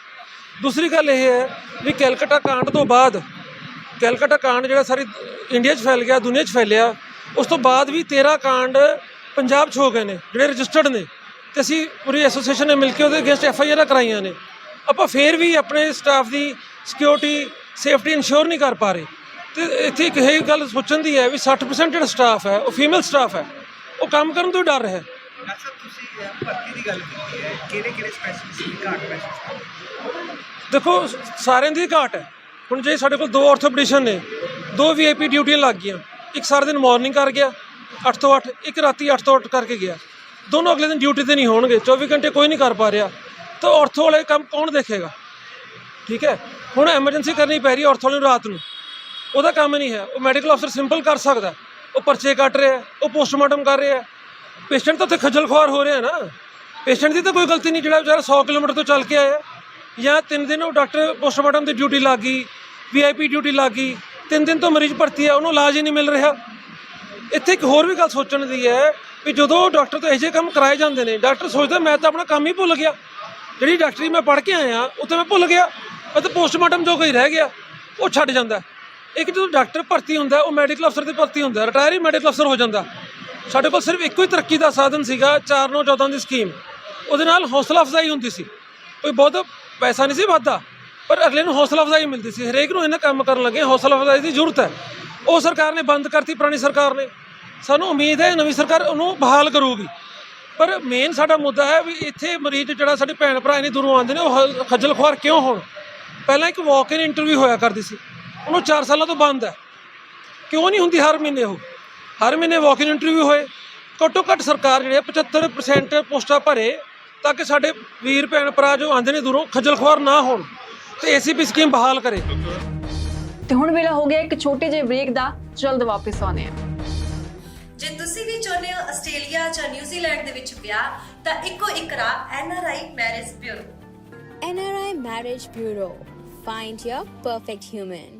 ਦੂਸਰੀ ਗੱਲ ਇਹ ਹੈ ਵੀ ਕੈਲਕਟਾ ਕਾਂਡ ਤੋਂ ਬਾਅਦ, ਕੈਲਕਟਾ ਕਾਂਡ ਜਿਹੜਾ ਸਾਰੀ ਇੰਡੀਆ 'ਚ ਫੈਲ ਗਿਆ, ਦੁਨੀਆ 'ਚ ਫੈਲਿਆ, ਉਸ ਤੋਂ ਬਾਅਦ ਵੀ 13 ਕਾਂਡ ਪੰਜਾਬ 'ਚ ਹੋ ਗਏ ਨੇ, ਜਿਹੜੇ ਰਜਿਸਟਰਡ ਨੇ। ਤੇ ਅਸੀਂ ਪੂਰੀ ਐਸੋਸੀਏਸ਼ਨ ਨੇ ਮਿਲ ਕੇ ਉਹਦੇ ਅਗੇਂਸਟ ਐਫ ਆਈ ਆਰ ਕਰਾਈਆਂ ਨੇ। ਆਪਾਂ ਫੇਰ ਵੀ ਆਪਣੇ ਸਟਾਫ ਦੀ ਸਿਕਿਉਰਿਟੀ ਸੇਫਟੀ ਇਨਸ਼ੋਰ ਨਹੀਂ ਕਰ ਪਾ ਰਹੇ। ਤੇ ਇੱਥੇ ਇੱਕ ਇਹ ਗੱਲ ਸੋਚਣ ਦੀ ਹੈ ਵੀ 60% ਜਿਹੜਾ ਸਟਾਫ ਹੈ, ਉਹ ਫੀਮੇਲ ਸਟਾਫ ਹੈ। ਉਹ ਕੰਮ ਕਰਨ ਤੋਂ ਹੀ ਡਰ ਰਿਹਾ। ਹੈ ਡਾਕਟਰ ਸਾਹਿਬ ਤੁਸੀਂ ਅਹ, ਭਰਤੀ ਦੀ ਗੱਲ ਕੀਤੀ ਹੈ। ਕਿਹੜੇ ਕਿਹੜੇ ਸਪੈਸ਼ਲਿਸਟ ਦੀ ਘਾਟ ਮਹਿਸੂਸ ਦੇਖੋ ਸਾਰਿਆਂ ਦੀ ਘਾਟ ਹੈ। ਹੁਣ ਜੇ ਸਾਡੇ ਕੋਲ ਦੋ ਆਰਥੋਪੈਡਿਸ਼ਨ ਨੇ ਦੋ ਵੀਆਈਪੀ ਡਿਊਟੀਆਂ ਲੱਗ ਗਈਆਂ। ਇੱਕ ਸਾਰਾ ਦਿਨ ਮਾਰਨਿੰਗ ਕਰ ਗਿਆ 8 ਤੋਂ 8 ਇੱਕ ਰਾਤੀ 8 ਤੋਂ 8 ਕਰਕੇ ਗਿਆ। ਦੋਨੋਂ ਅਗਲੇ ਦਿਨ ਡਿਊਟੀ ਤੇ ਨਹੀਂ ਹੋਣਗੇ 24 ਘੰਟੇ ਕੋਈ ਨਹੀਂ ਕਰ ਪਾ ਰਿਹਾ। ਤਾਂ ਆਰਥੋ ਵਾਲੇ ਕੰਮ ਕੌਣ ਦੇਖੇਗਾ? ਠੀਕ ਹੈ? ਹੁਣ ਐਮਰਜੈਂਸੀ ਕਰਨੀ ਪੈ ਰਹੀ ਆਰਥੋ ਵਾਲੇ ਨੂੰ ਰਾਤ ਨੂੰ। ਉਹਦਾ ਕੰਮ ਨਹੀਂ ਹੈ। ਉਹ ਮੈਡੀਕਲ ਅਫਸਰ ਸਿੰਪਲ ਕਰ ਸਕਦਾ। ਉਹ ਪਰਚੇ ਕੱਟ ਰਿਹਾ ਉਹ ਪੋਸਟਮਾਰਟਮ ਕਰ ਰਿਹਾ ਪੇਸ਼ੈਂਟ ਤਾਂ ਉੱਥੇ ਖੱਜਲ ਖੁਆਰ ਹੋ ਰਿਹਾ ਨਾ। ਪੇਸ਼ੈਂਟ ਦੀ ਤਾਂ ਕੋਈ ਗਲਤੀ ਨਹੀਂ, ਜਿਹੜਾ ਵਿਚਾਰਾ 100 ਕਿਲੋਮੀਟਰ ਤੋਂ ਚੱਲ ਕੇ ਆਇਆ ਜਾਂ ਤਿੰਨ ਦਿਨ ਉਹ ਡਾਕਟਰ ਪੋਸਟਮਾਰਟਮ ਦੀ ਡਿਊਟੀ ਲੱਗ ਗਈ, ਵੀਆਈਪੀ ਡਿਊਟੀ ਲੱਗ ਗਈ, ਤਿੰਨ ਦਿਨ ਤੋਂ ਮਰੀਜ਼ ਭਰਤੀ ਹੈ, ਉਹਨੂੰ ਇਲਾਜ ਹੀ ਨਹੀਂ ਮਿਲ ਰਿਹਾ। ਇੱਥੇ ਇੱਕ ਹੋਰ ਵੀ ਗੱਲ ਸੋਚਣ ਦੀ ਹੈ ਵੀ ਜਦੋਂ ਡਾਕਟਰ ਤੋਂ ਇਹੋ ਜਿਹੇ ਕੰਮ ਕਰਾਏ ਜਾਂਦੇ ਨੇ, ਡਾਕਟਰ ਸੋਚਦਾ ਮੈਂ ਤਾਂ ਆਪਣਾ ਕੰਮ ਹੀ ਭੁੱਲ ਗਿਆ। ਜਿਹੜੀ ਡਾਕਟਰੀ ਮੈਂ ਪੜ੍ਹ ਕੇ ਆਇਆ, ਉੱਥੇ ਮੈਂ ਭੁੱਲ ਗਿਆ। ਮੈਂ ਤਾਂ ਪੋਸਟਮਾਰਟਮ ਜੋ ਕੋਈ ਰਹਿ ਗਿਆ, ਉਹ ਛੱਡ ਜਾਂਦਾ। ਇੱਕ ਜਦੋਂ ਡਾਕਟਰ ਭਰਤੀ ਹੁੰਦਾ, ਉਹ ਮੈਡੀਕਲ ਅਫਸਰ 'ਤੇ ਭਰਤੀ ਹੁੰਦਾ ਰਿਟਾਇਰ ਹੀ ਮੈਡੀਕਲ ਅਫਸਰ ਹੋ ਜਾਂਦਾ। ਸਾਡੇ ਕੋਲ ਸਿਰਫ ਇੱਕੋ ਹੀ ਤਰੱਕੀ ਦਾ ਸਾਧਨ ਸੀਗਾ 4 9 14 ਦੀ ਸਕੀਮ ਉਹਦੇ ਨਾਲ ਹੌਸਲਾ ਅਫਜ਼ਾਈ ਹੁੰਦੀ ਸੀ। ਕੋਈ ਬਹੁਤ ਪੈਸਾ ਨਹੀਂ ਸੀ ਵੱਧਦਾ, ਪਰ ਅਗਲੇ ਨੂੰ ਹੌਸਲਾ ਅਫਜ਼ਾਈ ਮਿਲਦੀ ਸੀ। ਹਰੇਕ ਨੂੰ ਇਹਨਾਂ ਕੰਮ ਕਰਨ ਲੱਗੇ, ਹੌਸਲਾ ਅਫਜ਼ਾਈ ਦੀ ਜ਼ਰੂਰਤ ਹੈ। ਉਹ ਸਰਕਾਰ ਨੇ ਬੰਦ ਕਰਤੀ, ਪੁਰਾਣੀ ਸਰਕਾਰ ਨੇ। ਸਾਨੂੰ ਉਮੀਦ ਹੈ ਨਵੀਂ ਸਰਕਾਰ ਉਹਨੂੰ ਬਹਾਲ ਕਰੂਗੀ। ਪਰ ਮੇਨ ਸਾਡਾ ਮੁੱਦਾ ਹੈ ਵੀ ਇੱਥੇ ਮਰੀਜ਼ ਜਿਹੜਾ ਸਾਡੇ ਭੈਣ ਭਰਾ ਇੰਨੀ ਦੂਰੋਂ ਆਉਂਦੇ ਨੇ, ਉਹ ਹ- ਖੱਜਲ ਖੁਆਰ ਕਿਉਂ ਹੋਣ? ਪਹਿਲਾਂ ਇੱਕ ਵਾਕ ਇਨ ਇੰਟਰਵਿਊ ਹੋਇਆ ਕਰਦੀ ਸੀ। ਉਹਨੂੰ 4 ਸਾਲਾਂ ਤੋਂ ਬੰਦ ਹੈ। ਕਿਉਂ ਨਹੀਂ ਹੁੰਦੀ ਹਰ ਮਹੀਨੇ ਉਹ? ਹਰ ਮਹੀਨੇ ਵਾਕ ਇਨ ਇੰਟਰਵਿਊ ਹੋਏ ਘੱਟੋ ਘੱਟ ਸਰਕਾਰ ਜਿਹੜੇ ਆ 75% ਪੋਸਟਾਂ ਭਰੇ ਤਾਂ ਕਿ ਸਾਡੇ ਵੀਰ ਭੈਣ ਭਰਾ ਜੋ ਆਉਂਦੇ ਨੇ ਦੂਰੋਂ ਖੱਜਲ ਖੁਆਰ ਨਾ ਹੋਣ ਤੇ ਏਸੀਪੀ ਸਕੀਮ ਬਹਾਲ ਕਰੇ। ਤੇ ਹੁਣ ਵੇਲਾ ਹੋ ਗਿਆ ਇੱਕ ਛੋਟੇ ਜਿਹੇ ਬ੍ਰੇਕ ਦਾ ਜਲਦ ਵਾਪਸ ਆਉਂਦੇ ਹਾਂ। ਜੇ ਤੁਸੀਂ ਵੀ ਚਾਹੁੰਦੇ ਹੋ ਆਸਟ੍ਰੇਲੀਆ ਜਾਂ ਨਿਊਜ਼ੀਲੈਂਡ ਦੇ ਵਿੱਚ ਵਿਆਹ ਤਾਂ ਇੱਕੋ ਇੱਕ ਰਾਹ NRI marriage bureau NRI Marriage Bureau. Find your perfect human.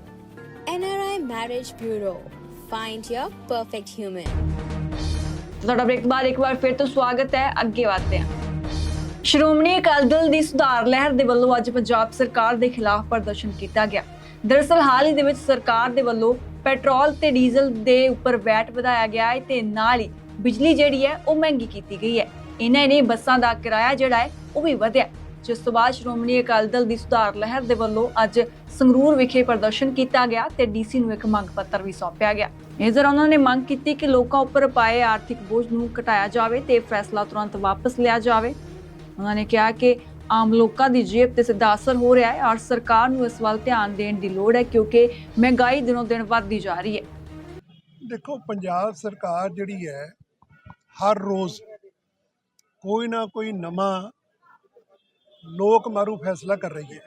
NRI Marriage Bureau. Find your perfect human. ਤੁਹਾਡਾ ਬ੍ਰੇਕ ਬਾਅਦ ਇੱਕ ਵਾਰ ਫਿਰ ਤੋਂ ਸਵਾਗਤ ਹੈ। ਅੱਗੇ ਵਧਦੇ ਹਾਂ। ਸ਼੍ਰੋਮਣੀ ਅਕਾਲੀ ਦਲ ਦੀ ਸੁਧਾਰ ਲਹਿਰ ਦੇ ਵੱਲੋਂ ਅੱਜ ਪੰਜਾਬ ਸਰਕਾਰ ਦੇ ਖਿਲਾਫ ਪ੍ਰਦਰਸ਼ਨ ਕੀਤਾ ਗਿਆ। ਦਰਅਸਲ ਹਾਲ ਹੀ ਦੇ ਵਿੱਚ ਸਰਕਾਰ ਦੇ ਵੱਲੋਂ ਪੈਟਰੋਲ ਤੇ ਡੀਜ਼ਲ ਦੇ ਉੱਪਰ ਵੈਟ ਵਧਾਇਆ ਗਿਆ ਹੈ ਤੇ ਨਾਲ ਹੀ ਬਿਜਲੀ ਜਿਹੜੀ ਹੈ ਉਹ ਮਹਿੰਗੀ ਕੀਤੀ ਗਈ ਹੈ। ਇਹਨਾਂ ਨੇ ਬੱਸਾਂ ਦਾ ਕਿਰਾਇਆ ਜਿਹੜਾ ਹੈ ਉਹ ਵੀ ਵਧਿਆ। ਜਿਸ ਤੋਂ ਬਾਅਦ ਸ਼੍ਰੋਮਣੀ ਅਕਾਲੀ ਦਲ ਦੀ ਸੁਧਾਰ ਲਹਿਰ ਦੇ ਵੱਲੋਂ ਅੱਜ ਸੰਗਰੂਰ ਵਿਖੇ ਪ੍ਰਦਰਸ਼ਨ ਕੀਤਾ ਗਿਆ ਤੇ ਡੀਸੀ ਨੂੰ ਇੱਕ ਮੰਗ ਪੱਤਰ ਵੀ ਸੌਂਪਿਆ ਗਿਆ। ਇਸ ਦੌਰਾਨ ਉਹਨਾਂ ਨੇ ਮੰਗ ਕੀਤੀ ਕਿ ਲੋਕਾਂ ਉੱਪਰ ਪਾਏ ਆਰਥਿਕ ਬੋਝ ਨੂੰ ਘਟਾਇਆ ਜਾਵੇ ਤੇ ਫੈਸਲਾ ਤੁਰੰਤ ਵਾਪਸ ਲਿਆ ਜਾਵੇ। ਉਹਨਾਂ ਨੇ ਕਿਹਾ ਕਿ ਆਮ ਲੋਕਾਂ ਦੀ ਜੇਬ ਤੇ ਸਿੱਧਾ ਅਸਰ ਹੋ ਰਿਹਾ ਹੈ ਔਰ ਸਰਕਾਰ ਨੂੰ ਇਸ ਵੱਲ ਧਿਆਨ ਦੇਣ ਦੀ ਲੋੜ ਹੈ ਕਿਉਂਕਿ ਮਹਿੰਗਾਈ ਦਿਨੋਂ ਦਿਨ ਵੱਧਦੀ ਜਾ ਰਹੀ ਹੈ। ਦੇਖੋ, ਪੰਜਾਬ ਸਰਕਾਰ ਜਿਹੜੀ ਹੈ, ਹਰ ਰੋਜ਼ ਕੋਈ ਨਾ ਕੋਈ ਨਵਾਂ ਲੋਕ ਮਾਰੂ ਫੈਸਲਾ ਕਰ ਰਹੀ ਹੈ।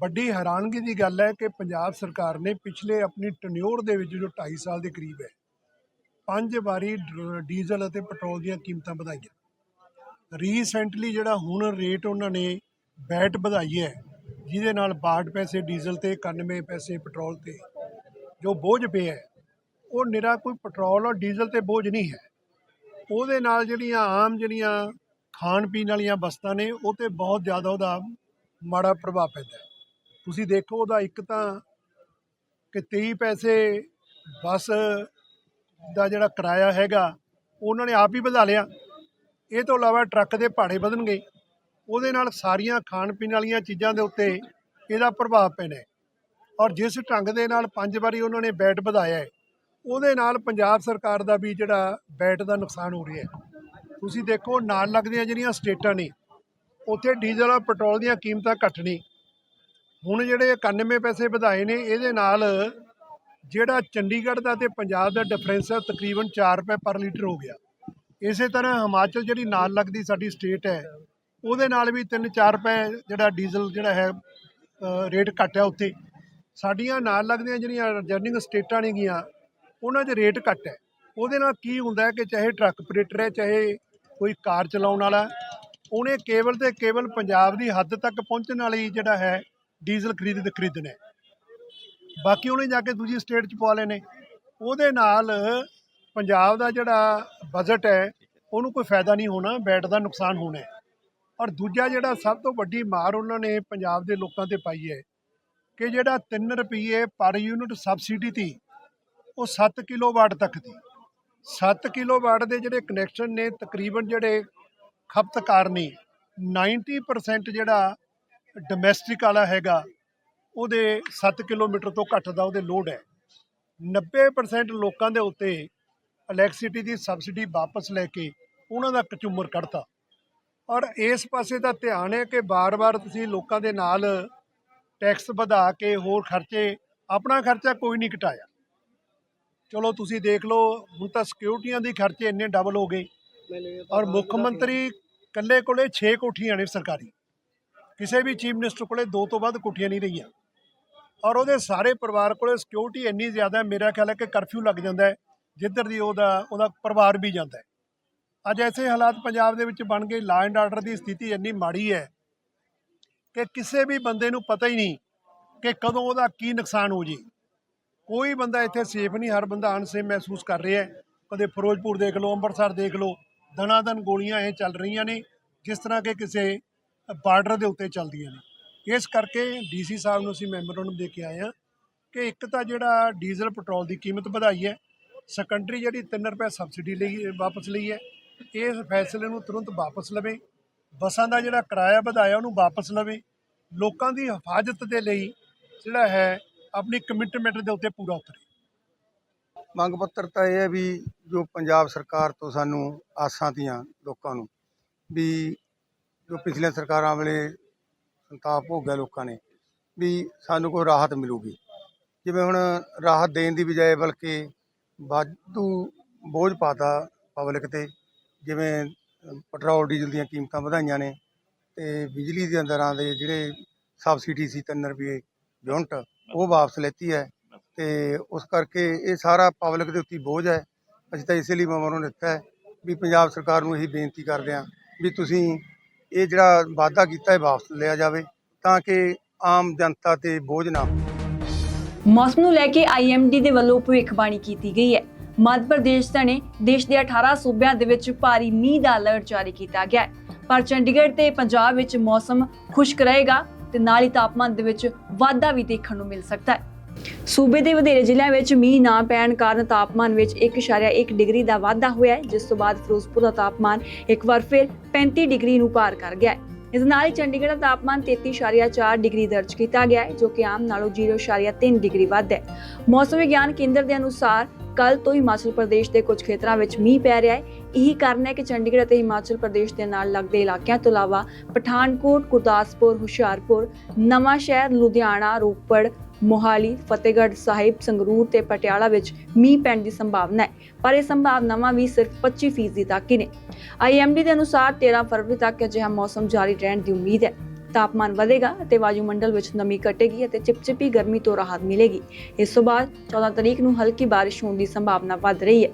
ਵੱਡੀ ਹੈਰਾਨਗੀ ਦੀ ਗੱਲ ਹੈ ਕਿ ਪੰਜਾਬ ਸਰਕਾਰ ਨੇ ਪਿਛਲੇ ਆਪਣੀ ਟਨਿਓਰ ਦੇ ਵਿੱਚ ਜੋ 2.5 ਸਾਲ ਦੇ ਕਰੀਬ ਹੈ, ਪੰਜ ਵਾਰੀ ਡੀਜ਼ਲ ਅਤੇ ਪੈਟਰੋਲ ਦੀਆਂ ਕੀਮਤਾਂ ਵਧਾਈਆਂ। ਰੀਸੈਂਟਲੀ ਜਿਹੜਾ ਹੁਣ ਰੇਟ ਉਹਨਾਂ ਨੇ ਬੈਟ ਵਧਾਈ ਹੈ, ਜਿਹਦੇ ਨਾਲ 62 ਪੈਸੇ ਡੀਜ਼ਲ ਤੇ 91 ਪੈਸੇ ਪੈਟਰੋਲ ਤੇ ਜੋ ਬੋਝ ਪਿਆ ਹੈ, ਉਹ ਨਿਰਾ ਕੋਈ ਪੈਟਰੋਲ ਔਰ ਡੀਜ਼ਲ ਤੇ ਬੋਝ ਨਹੀਂ ਹੈ। ਉਹਦੇ ਨਾਲ ਜਿਹੜੀਆਂ ਆਮ ਜਿਹੜੀਆਂ ਖਾਣ ਪੀਣ ਵਾਲੀਆਂ ਵਸਤਾਂ ਨੇ, ਉਹ ਤੇ ਬਹੁਤ ਜ਼ਿਆਦਾ ਉਹਦਾ ਮਾੜਾ ਪ੍ਰਭਾਵ ਪੈਂਦਾ ਤੁਸੀਂ ਦੇਖੋ ਉਹਦਾ ਇੱਕ ਤਾਂ ਕਿ 23 ਪੈਸੇ ਬੱਸ ਦਾ ਜਿਹੜਾ ਕਿਰਾਇਆ ਹੈਗਾ, ਉਹਨਾਂ ਨੇ ਆਪ ਹੀ ਵਧਾ ਲਿਆ। ਇਹ ਤੋਂ ਇਲਾਵਾ ਟਰੱਕ ਦੇ ਭਾੜੇ ਵਧਣਗੇ। ਉਹਦੇ ਨਾਲ ਸਾਰੀਆਂ ਖਾਣ ਪੀਣ ਵਾਲੀਆਂ ਚੀਜ਼ਾਂ ਦੇ ਉੱਤੇ ਇਹਦਾ ਪ੍ਰਭਾਵ ਪੈਣਾ ਔਰ ਜਿਸ ਢੰਗ ਦੇ ਨਾਲ ਪੰਜ ਵਾਰੀ ਉਹਨਾਂ ਨੇ ਬੈਟ ਵਧਾਇਆ ਹੈ, ਉਹਦੇ ਨਾਲ ਪੰਜਾਬ ਸਰਕਾਰ ਦਾ ਵੀ ਜਿਹੜਾ ਬੈਟ ਦਾ ਨੁਕਸਾਨ ਹੋ ਰਿਹਾ ਹੈ। ਤੁਸੀਂ ਦੇਖੋ, ਨਾਲ ਲੱਗਦੀਆਂ ਜਿਹੜੀਆਂ ਸਟੇਟਾਂ ਨੇ, ਉੱਥੇ ਡੀਜ਼ਲ ਔਰ ਪੈਟਰੋਲ ਦੀਆਂ ਕੀਮਤਾਂ ਘੱਟ ਨੇ। ਹੁਣ ਜਿਹੜੇ 91 ਪੈਸੇ ਵਧਾਏ ਨੇ, ਇਹਦੇ ਨਾਲ ਜਿਹੜਾ ਚੰਡੀਗੜ੍ਹ ਦਾ ਤੇ ਪੰਜਾਬ ਦਾ ਡਿਫਰੈਂਸ ਹੈ ਤਕਰੀਬਨ 4 ਰੁਪਏ ਪਰ ਲੀਟਰ ਹੋ ਗਿਆ। ਇਸੇ ਤਰ੍ਹਾਂ ਹਿਮਾਚਲ ਜਿਹੜੀ ਨਾਲ ਲੱਗਦੀ ਸਾਡੀ ਸਟੇਟ ਹੈ, ਉਹਦੇ ਨਾਲ ਵੀ 3-4 ਰੁਪਏ ਜਿਹੜਾ ਡੀਜ਼ਲ ਜਿਹੜਾ ਹੈ ਰੇਟ ਘੱਟ ਹੈ ਉੱਥੇ। ਸਾਡੀਆਂ ਨਾਲ ਲੱਗਦੀਆਂ ਜਿਹੜੀਆਂ ਰਿਜਰਨਿੰਗ ਸਟੇਟਾਂ ਨੇਗੀਆਂ, ਉਹਨਾਂ 'ਚ ਰੇਟ ਘੱਟ ਹੈ। ਉਹਦੇ ਨਾਲ ਕੀ ਹੁੰਦਾ ਕਿ ਚਾਹੇ ਟਰੱਕ ਆਪਰੇਟਰ ਹੈ, ਚਾਹੇ ਕੋਈ ਕਾਰ ਚਲਾਉਣ ਵਾਲਾ, ਉਹਨੇ ਕੇਵਲ ਤੇ ਕੇਵਲ ਪੰਜਾਬ ਦੀ ਹੱਦ ਤੱਕ ਪਹੁੰਚਣ ਵਾਲੀ ਜਿਹੜਾ ਹੈ ਡੀਜ਼ਲ ਖਰੀਦ ਖਰੀਦਣਾ ਬਾਕੀ ਉਹਨੇ ਜਾ ਕੇ ਦੂਜੀ ਸਟੇਟ 'ਚ ਪਵਾ ਲੈਣੇ। ਉਹਦੇ ਨਾਲ ਪੰਜਾਬ ਦਾ ਜਿਹੜਾ ਬਜਟ ਹੈ, ਉਹਨੂੰ ਕੋਈ ਫਾਇਦਾ ਨਹੀਂ ਹੋਣਾ, ਬੈਟ ਦਾ ਨੁਕਸਾਨ ਹੋਣਾ ਔਰ ਦੂਜਾ ਜਿਹੜਾ ਸਭ ਤੋਂ ਵੱਡੀ ਮਾਰ ਉਹਨਾਂ ਨੇ ਪੰਜਾਬ ਦੇ ਲੋਕਾਂ ਤੇ ਪਾਈ ਹੈ ਕਿ ਜਿਹੜਾ 3 ਰੁਪਏ ਪਰ ਯੂਨਿਟ ਸਬਸਿਡੀ ਤੀ, ਉਹ 7 ਕਿਲੋਵਾਟ ਤੱਕ ਦੀ 7 ਕਿਲੋਵਾਟ ਦੇ ਜਿਹੜੇ ਕਨੈਕਸ਼ਨ ਨੇ, ਤਕਰੀਬਨ ਜਿਹੜੇ ਖਪਤਕਾਰ ਨੇ 90% ਜਿਹੜਾ ਡੋਮੈਸਟਿਕ ਵਾਲਾ ਹੈਗਾ, ਉਹਦੇ 7 ਕਿਲੋਮੀਟਰ ਤੋਂ ਘੱਟ ਦਾ ਉਹਦੇ ਲੋਡ ਹੈ। 90% ਲੋਕਾਂ ਦੇ ਉੱਤੇ ਇਲੈਕਟ੍ਰਿਸਿਟੀ ਦੀ ਸਬਸਿਡੀ ਵਾਪਸ ਲੈ ਕੇ ਉਹਨਾਂ ਦਾ ਕਚੂਮਰ ਕੱਢਤਾ। ਔਰ ਇਸ ਪਾਸੇ ਦਾ ਧਿਆਨ ਹੈ ਕਿ ਬਾਰ-ਬਾਰ ਤੁਸੀਂ ਲੋਕਾਂ ਦੇ ਨਾਲ ਟੈਕਸ ਵਧਾ ਕੇ ਹੋਰ ਖਰਚੇ, ਆਪਣਾ ਖਰਚਾ ਕੋਈ ਨਹੀਂ ਘਟਾਇਆ। ਚਲੋ ਤੁਸੀਂ ਦੇਖ ਲਓ ਹੁਣ ਤਾਂ ਸਿਕਿਉਰਟੀਆਂ ਦੇ ਖਰਚੇ ਇੰਨੇ ਡਬਲ ਹੋ ਗਏ। ਔਰ ਮੁੱਖ ਮੰਤਰੀ ਇਕੱਲੇ ਕੋਲੇ 6 ਕੋਠੀਆਂ ਨੇ ਸਰਕਾਰੀ। ਕਿਸੇ ਵੀ ਚੀਫ ਮਿਨਿਸਟਰ ਕੋਲੇ ਦੋ ਤੋਂ ਵੱਧ ਕੋਠੀਆਂ ਨਹੀਂ ਰਹੀਆਂ। ਔਰ ਉਹਦੇ ਸਾਰੇ ਪਰਿਵਾਰ ਕੋਲੇ ਸਿਕਿਉਰਿਟੀ ਇੰਨੀ ਜ਼ਿਆਦਾ ਹੈ ਮੇਰਾ ਖਿਆਲ ਹੈ ਕਿ ਕਰਫਿਊ ਲੱਗ ਜਾਂਦਾ ਹੈ। ਜਿੱਧਰ ਦੀ ਉਹਦਾ ਉਹਦਾ ਪਰਿਵਾਰ ਵੀ ਜਾਂਦਾ ਹੈ। ਅੱਜ ਐਸੇ ਹਾਲਾਤ ਪੰਜਾਬ ਦੇ ਵਿੱਚ ਬਣ ਗਏ ਲਾ ਐਂਡ ਆਰਡਰ ਦੀ ਸਥਿਤੀ ਇੰਨੀ ਮਾੜੀ ਹੈ ਕਿ ਕਿਸੇ ਵੀ ਬੰਦੇ ਨੂੰ ਪਤਾ ਹੀ ਨਹੀਂ ਕਿ ਕਦੋਂ ਉਹਦਾ ਕੀ ਨੁਕਸਾਨ ਹੋ ਜੇ। ਕੋਈ ਬੰਦਾ ਇੱਥੇ ਸੇਫ ਨਹੀਂ, ਹਰ ਬੰਦਾ ਅਨਸੇਫ ਮਹਿਸੂਸ ਕਰ ਰਿਹਾ ਹੈ। ਕਦੇ ਫਿਰੋਜ਼ਪੁਰ ਦੇਖ ਲਓ, ਅੰਮ੍ਰਿਤਸਰ ਦੇਖ ਲਓ ਦਨਾ ਦਨ ਗੋਲੀਆਂ ਇਹ ਚੱਲ ਰਹੀਆਂ ਨੇ, ਜਿਸ ਤਰ੍ਹਾਂ ਕਿ ਕਿਸੇ ਬਾਰਡਰ ਦੇ ਉੱਤੇ ਚੱਲਦੀਆਂ ਨੇ। ਇਸ ਕਰਕੇ ਡੀਸੀ ਸਾਹਿਬ ਨੂੰ ਅਸੀਂ ਮੈਮੋਰੰਡਮ ਦੇ ਕੇ ਆਏ ਹਾਂ ਕਿ ਇੱਕ ਤਾਂ ਜਿਹੜਾ ਡੀਜ਼ਲ ਪੈਟਰੋਲ ਦੀ ਕੀਮਤ ਵਧਾਈ ਹੈ ਸੈਕੰਡਰੀ ਜਿਹੜੀ 3 ਰੁਪਏ ਸਬਸਿਡੀ ਲਈ, ਵਾਪਸ ਲਈ ਹੈ ਇਸ ਫੈਸਲੇ ਨੂੰ ਤੁਰੰਤ ਵਾਪਸ ਲਵੇ, ਬੱਸਾਂ ਦਾ ਜਿਹੜਾ ਕਿਰਾਇਆ ਵਧਾਇਆ ਉਹਨੂੰ ਵਾਪਸ ਲਵੇ, ਲੋਕਾਂ ਦੀ ਹਿਫਾਜ਼ਤ ਦੇ ਲਈ ਜਿਹੜਾ ਹੈ ਆਪਣੀ ਕਮਿਟਮੈਂਟ ਦੇ ਉੱਤੇ ਪੂਰਾ ਉਤਰੇ। ਮੰਗ ਪੱਤਰ ਤਾਂ ਇਹ ਹੈ ਵੀ ਜੋ ਪੰਜਾਬ ਸਰਕਾਰ ਤੋਂ ਸਾਨੂੰ ਆਸਾਂ ਤੀਆਂ ਲੋਕਾਂ ਨੂੰ, ਵੀ ਜੋ ਪਿਛਲੀਆਂ ਸਰਕਾਰਾਂ ਵੇਲੇ ਸੰਤਾਪ ਭੋਗਿਆ ਲੋਕਾਂ ਨੇ, ਵੀ ਸਾਨੂੰ ਕੋਈ ਰਾਹਤ ਮਿਲੂਗੀ। ਜਿਵੇਂ ਹੁਣ ਰਾਹਤ ਦੇਣ ਦੀ ਬਜਾਏ ਬਲਕਿ ਵਾਧੂ ਬੋਝ ਪਾਤਾ ਪਬਲਿਕ ਤੇ, ਜਿਵੇਂ ਪੈਟਰੋਲ, ਡੀਜ਼ਲ ਦੀਆਂ ਕੀਮਤਾਂ ਵਧਾਈਆਂ ਨੇ ਤੇ ਬਿਜਲੀ ਦੇ ਦਰਾਂ ਦੇ ਜਿਹੜੇ ਸਬਸਿਡੀ ਸੀ 3 ਰੁਪਏ ਯੂਨਿਟ ਉਹ ਵਾਪਸ ਲੈਤੀ ਹੈ ਤੇ ਉਸ ਕਰਕੇ ਇਹ ਸਾਰਾ ਪਬਲਿਕ ਦੇ ਉੱਤੇ ਬੋਝ ਹੈ। ਅਸੀਂ ਤਾਂ ਇਸੇ ਲਈ ਮਮਰ ਨੂੰ ਦਿੱਤਾ ਹੈ ਵੀ ਪੰਜਾਬ ਸਰਕਾਰ ਨੂੰ ਇਹੀ ਬੇਨਤੀ ਕਰਦੇ ਹਾਂ ਵੀ ਤੁਸੀਂ ਇਹ ਜਿਹੜਾ ਵਾਅਦਾ ਕੀਤਾ ਹੈ ਵਾਪਸ ਲਿਆ ਜਾਵੇ ਤਾਂ ਕਿ ਆਮ ਜਨਤਾ ਤੇ ਬੋਝ ਨਾ ਮੌਸਮ ਨੂੰ ਲੈ ਕੇ ਆਈਐਮਡੀ ਦੇ ਵੱਲੋਂ ਭਵਿੱਖਬਾਣੀ ਕੀਤੀ ਗਈ ਹੈ। ਮੱਧ ਪ੍ਰਦੇਸ਼ ਸਣੇ ਦੇਸ਼ ਦੇ 18 ਸੂਬਿਆਂ ਦੇ ਵਿੱਚ ਭਾਰੀ ਮੀਂਹ ਦਾ ਅਲਰਟ ਜਾਰੀ ਕੀਤਾ ਗਿਆ ਹੈ। ਪਰ ਚੰਡੀਗੜ੍ਹ ਤੇ ਪੰਜਾਬ ਵਿੱਚ ਮੌਸਮ ਖੁਸ਼ਕ ਰਹੇਗਾ। ਤੇ ਨਾਲ ਹੀ ਤਾਪਮਾਨ ਦੇ ਵਿੱਚ ਵਾਧਾ ਵੀ ਦੇਖਣ ਨੂੰ ਮਿਲ ਸਕਦਾ ਹੈ। ਸੂਬੇ ਦੇ ਵਧੇਰੇ ਜ਼ਿਲ੍ਹਿਆਂ ਵਿੱਚ ਮੀਂਹ ਨਾ ਪੈਣ ਕਾਰਨ ਤਾਪਮਾਨ ਵਿੱਚ 1.1 ਡਿਗਰੀ ਦਾ ਵਾਧਾ ਹੋਇਆ ਹੈ, ਜਿਸ ਤੋਂ ਬਾਅਦ ਫਿਰੋਜ਼ਪੁਰ ਦਾ ਤਾਪਮਾਨ ਇੱਕ ਵਾਰ ਫਿਰ 35 ਡਿਗਰੀ ਨੂੰ ਪਾਰ ਕਰ ਗਿਆ ਹੈ। ਇਸ ਨਾਲ ਹੀ ਚੰਡੀਗੜ੍ਹ ਦਾ ਤਾਪਮਾਨ 33.4 ਡਿਗਰੀ ਦਰਜ ਕੀਤਾ ਗਿਆ ਹੈ, ਜੋ ਕਿ ਆਮ ਨਾਲੋਂ 0.3 ਡਿਗਰੀ ਵੱਧ ਹੈ। ਮੌਸਮ ਵਿਗਿਆਨ ਕੇਂਦਰ ਦੇ ਅਨੁਸਾਰ ਕੱਲ ਤੋਂ ਹਿਮਾਚਲ ਪ੍ਰਦੇਸ਼ ਦੇ ਕੁਝ ਖੇਤਰਾਂ ਵਿੱਚ ਮੀਂਹ ਪੈ ਰਿਹਾ ਹੈ। ਇਹੀ ਕਾਰਨ ਹੈ ਕਿ ਚੰਡੀਗੜ੍ਹ ਅਤੇ ਹਿਮਾਚਲ ਪ੍ਰਦੇਸ਼ ਦੇ ਨਾਲ ਲੱਗਦੇ ਇਲਾਕਿਆਂ ਤੋਂ ਇਲਾਵਾ ਪਠਾਨਕੋਟ, ਗੁਰਦਾਸਪੁਰ, ਹੁਸ਼ਿਆਰਪੁਰ ਨਵਾਂ ਸ਼ਹਿਰ ਲੁਧਿਆਣਾ, ਰੋਪੜ ਮੋਹਾਲੀ, ਫਤਿਹਗੜ੍ਹ ਸਾਹਿਬ, ਸੰਗਰੂਰ ਤੇ ਪਟਿਆਲਾ ਵਿੱਚ ਮੀਂਹ ਪੈਣ ਦੀ ਸੰਭਾਵਨਾ ਹੈ। ਪਰ ਇਹ ਸੰਭਾਵਨਾਵਾਂ ਵੀ ਸਿਰਫ 25% ਤੱਕ ਹੀ ਨੇ। ਆਈਐਮਡੀ ਦੇ ਅਨੁਸਾਰ 13 ਫਰਵਰੀ ਤੱਕ ਅਜਿਹਾ ਮੌਸਮ ਜਾਰੀ ਰਹਿਣ ਦੀ ਉਮੀਦ ਹੈ। ਤਾਪਮਾਨ ਵਧੇਗਾ ਅਤੇ ਵਾਯੂਮੰਡਲ ਵਿੱਚ ਨਮੀ ਘਟੇਗੀ ਅਤੇ ਚਿਪਚਿਪੀ ਗਰਮੀ ਤੋਂ ਰਾਹਤ ਮਿਲੇਗੀ। ਇਸ ਤੋਂ ਬਾਅਦ 14 ਤਰੀਕ ਨੂੰ ਹਲਕੀ ਬਾਰਿਸ਼ ਹੋਣ ਦੀ ਸੰਭਾਵਨਾ ਵੱਧ ਰਹੀ ਹੈ।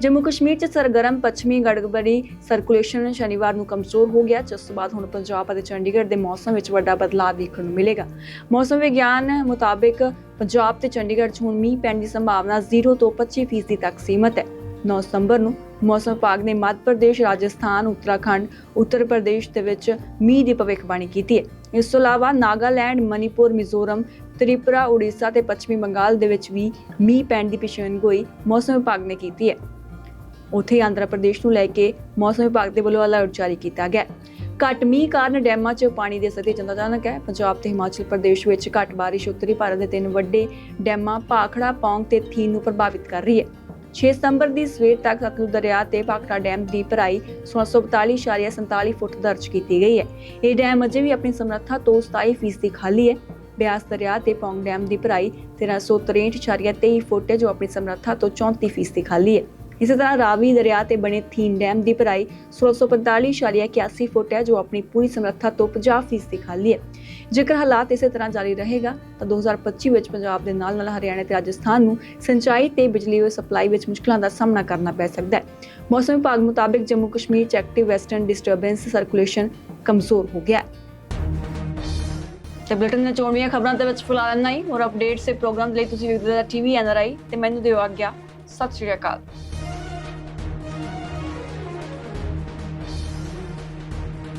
ਜੰਮੂ ਕਸ਼ਮੀਰ 'ਚ ਸਰਗਰਮ ਪੱਛਮੀ ਗੜਬੜੀ ਸਰਕੂਲੇਸ਼ਨ ਸ਼ਨੀਵਾਰ ਨੂੰ ਕਮਜ਼ੋਰ ਹੋ ਗਿਆ, ਜਿਸ ਤੋਂ ਬਾਅਦ ਹੁਣ ਪੰਜਾਬ ਅਤੇ ਚੰਡੀਗੜ੍ਹ ਦੇ ਮੌਸਮ ਵਿੱਚ ਵੱਡਾ ਬਦਲਾਅ ਦੇਖਣ ਨੂੰ ਮਿਲੇਗਾ। ਮੌਸਮ ਵਿਗਿਆਨ ਮੁਤਾਬਿਕ ਪੰਜਾਬ ਤੇ ਚੰਡੀਗੜ੍ਹ 'ਚ ਹੁਣ ਮੀਂਹ ਪੈਣ ਦੀ ਸੰਭਾਵਨਾ 0 ਤੋਂ 25% ਤੱਕ ਸੀਮਤ ਹੈ। 9 ਸਤੰਬਰ ਨੂੰ ਮੌਸਮ ਵਿਭਾਗ ਨੇ ਮੱਧ ਪ੍ਰਦੇਸ਼, ਰਾਜਸਥਾਨ, ਉੱਤਰਾਖੰਡ, ਉੱਤਰ ਪ੍ਰਦੇਸ਼ ਦੇ ਵਿੱਚ ਮੀਂਹ ਦੀ ਭਵਿੱਖਬਾਣੀ ਕੀਤੀ ਹੈ। ਇਸ ਤੋਂ ਇਲਾਵਾ ਨਾਗਾਲੈਂਡ, ਮਨੀਪੁਰ, ਮਿਜ਼ੋਰਮ, ਤ੍ਰਿਪੁਰਾ, ਉੜੀਸਾ ਤੇ ਪੱਛਮੀ ਬੰਗਾਲ ਦੇ ਵਿੱਚ ਵੀ ਮੀਂਹ ਪੈਣ ਦੀ ਪੇਸ਼ੀਨਗੋਈ ਮੌਸਮ ਵਿਭਾਗ ਨੇ ਕੀਤੀ ਹੈ। ਉੱਥੇ ਆਂਧਰਾ ਪ੍ਰਦੇਸ਼ ਨੂੰ ਲੈ ਕੇ ਮੌਸਮ ਵਿਭਾਗ ਦੇ ਵੱਲੋਂ ਅਲਰਟ ਜਾਰੀ ਕੀਤਾ ਗਿਆ ਘੱਟ ਮੀਂਹ ਕਾਰਨ ਡੈਮਾਂ 'ਚ ਪਾਣੀ ਦੀ ਸਥਿਤੀ ਚਿੰਤਾਜਨਕ ਹੈ। ਪੰਜਾਬ ਤੇ ਹਿਮਾਚਲ ਪ੍ਰਦੇਸ਼ ਵਿੱਚ ਘੱਟ ਬਾਰਿਸ਼, ਉੱਤਰੀ ਭਾਰਤ ਦੇ ਤਿੰਨ ਵੱਡੇ ਡੈਮਾਂ ਭਾਖੜਾ, ਪੌਂਗ ਤੇ ਥੀਨ ਨੂੰ ਪ੍ਰਭਾਵਿਤ ਕਰ ਰਹੀ ਹੈ। 6 ਸਤੰਬਰ ਦੀ ਸਵੇਰ ਤੱਕ ਸਤਲੁਜ ਦਰਿਆ ਤੇ ਭਾਖੜਾ ਡੈਮ ਦੀ ਭਰਾਈ 1642.47 ਫੁੱਟ ਦਰਜ ਕੀਤੀ ਗਈ ਹੈ। ਇਹ ਡੈਮ ਅਜੇ ਵੀ ਆਪਣੀ ਸਮਰੱਥਾ ਤੋਂ 27% ਖਾਲੀ ਹੈ। ਬਿਆਸ ਦਰਿਆ ਤੇ ਪੌਂਗ ਡੈਮ ਦੀ ਭਰਾਈ 1363.23 ਫੁੱਟ ਹੈ, ਜੋ ਆਪਣੀ ਸਮਰੱਥਾ ਤੋਂ 34% ਖਾਲੀ ਹੈ। ਇਸੇ ਤਰ੍ਹਾਂ ਰਾਵੀ ਦਰਿਆ ਤੇ ਬਣੇ ਥੀਨ ਡੈਮ ਦੀ ਭਰਾਈ 1645.81 ਫੁੱਟ ਹੈ, ਜੋ ਆਪਣੀ ਪੂਰੀ ਸਮਰੱਥਾ ਤੋਂ 50% ਖਾਲੀ ਹੈ। ਜੇਕਰ ਹਾਲਾਤ ਇਸੇ ਤਰ੍ਹਾਂ ਜਾਰੀ ਰਹੇਗਾ, ਤਾਂ 2025 ਵਿੱਚ ਪੰਜਾਬ ਦੇ ਨਾਲ ਨਾਲ ਹਰਿਆਣਾ ਤੇ ਰਾਜਸਥਾਨ ਨੂੰ ਸਿੰਚਾਈ ਤੇ ਬਿਜਲੀ ਦੀ ਸਪਲਾਈ ਵਿੱਚ ਮੁਸ਼ਕਲਾਂ ਦਾ ਸਾਹਮਣਾ ਕਰਨਾ ਪੈ ਸਕਦਾ ਹੈ। ਮੌਸਮ ਵਿਭਾਗ ਮੁਤਾਬਿਕ ਜੰਮੂ ਕਸ਼ਮੀਰ ਚ ਐਕਟਿਵ ਵੈਸਟਰਨ ਡਿਸਟਰਬੈਂਸ ਸਰਕੂਲੇਸ਼ਨ ਕਮਜ਼ੋਰ ਹੋ ਗਿਆ ਹੈ। ਤੇ ਬੁਲੇਟਿਨ ਦੇ ਚੋਣਵੀਆਂ ਖਬਰਾਂ ਦੇ ਵਿੱਚ ਫਿਲਹਾਲ ਇੰਨਾ ਹੀ। ਹੋਰ ਅਪਡੇਟਸ ਤੇ ਪ੍ਰੋਗਰਾਮ ਲਈ ਤੁਸੀਂ ਵੇਖਦੇ ਟੀਵੀ ਐਨਆਰਆਈ ਤੇ ਮੈਨੂੰ ਦਿਓ ਆਗਿਆ। ਸਤਿ ਸ਼੍ਰੀ ਅਕਾਲ।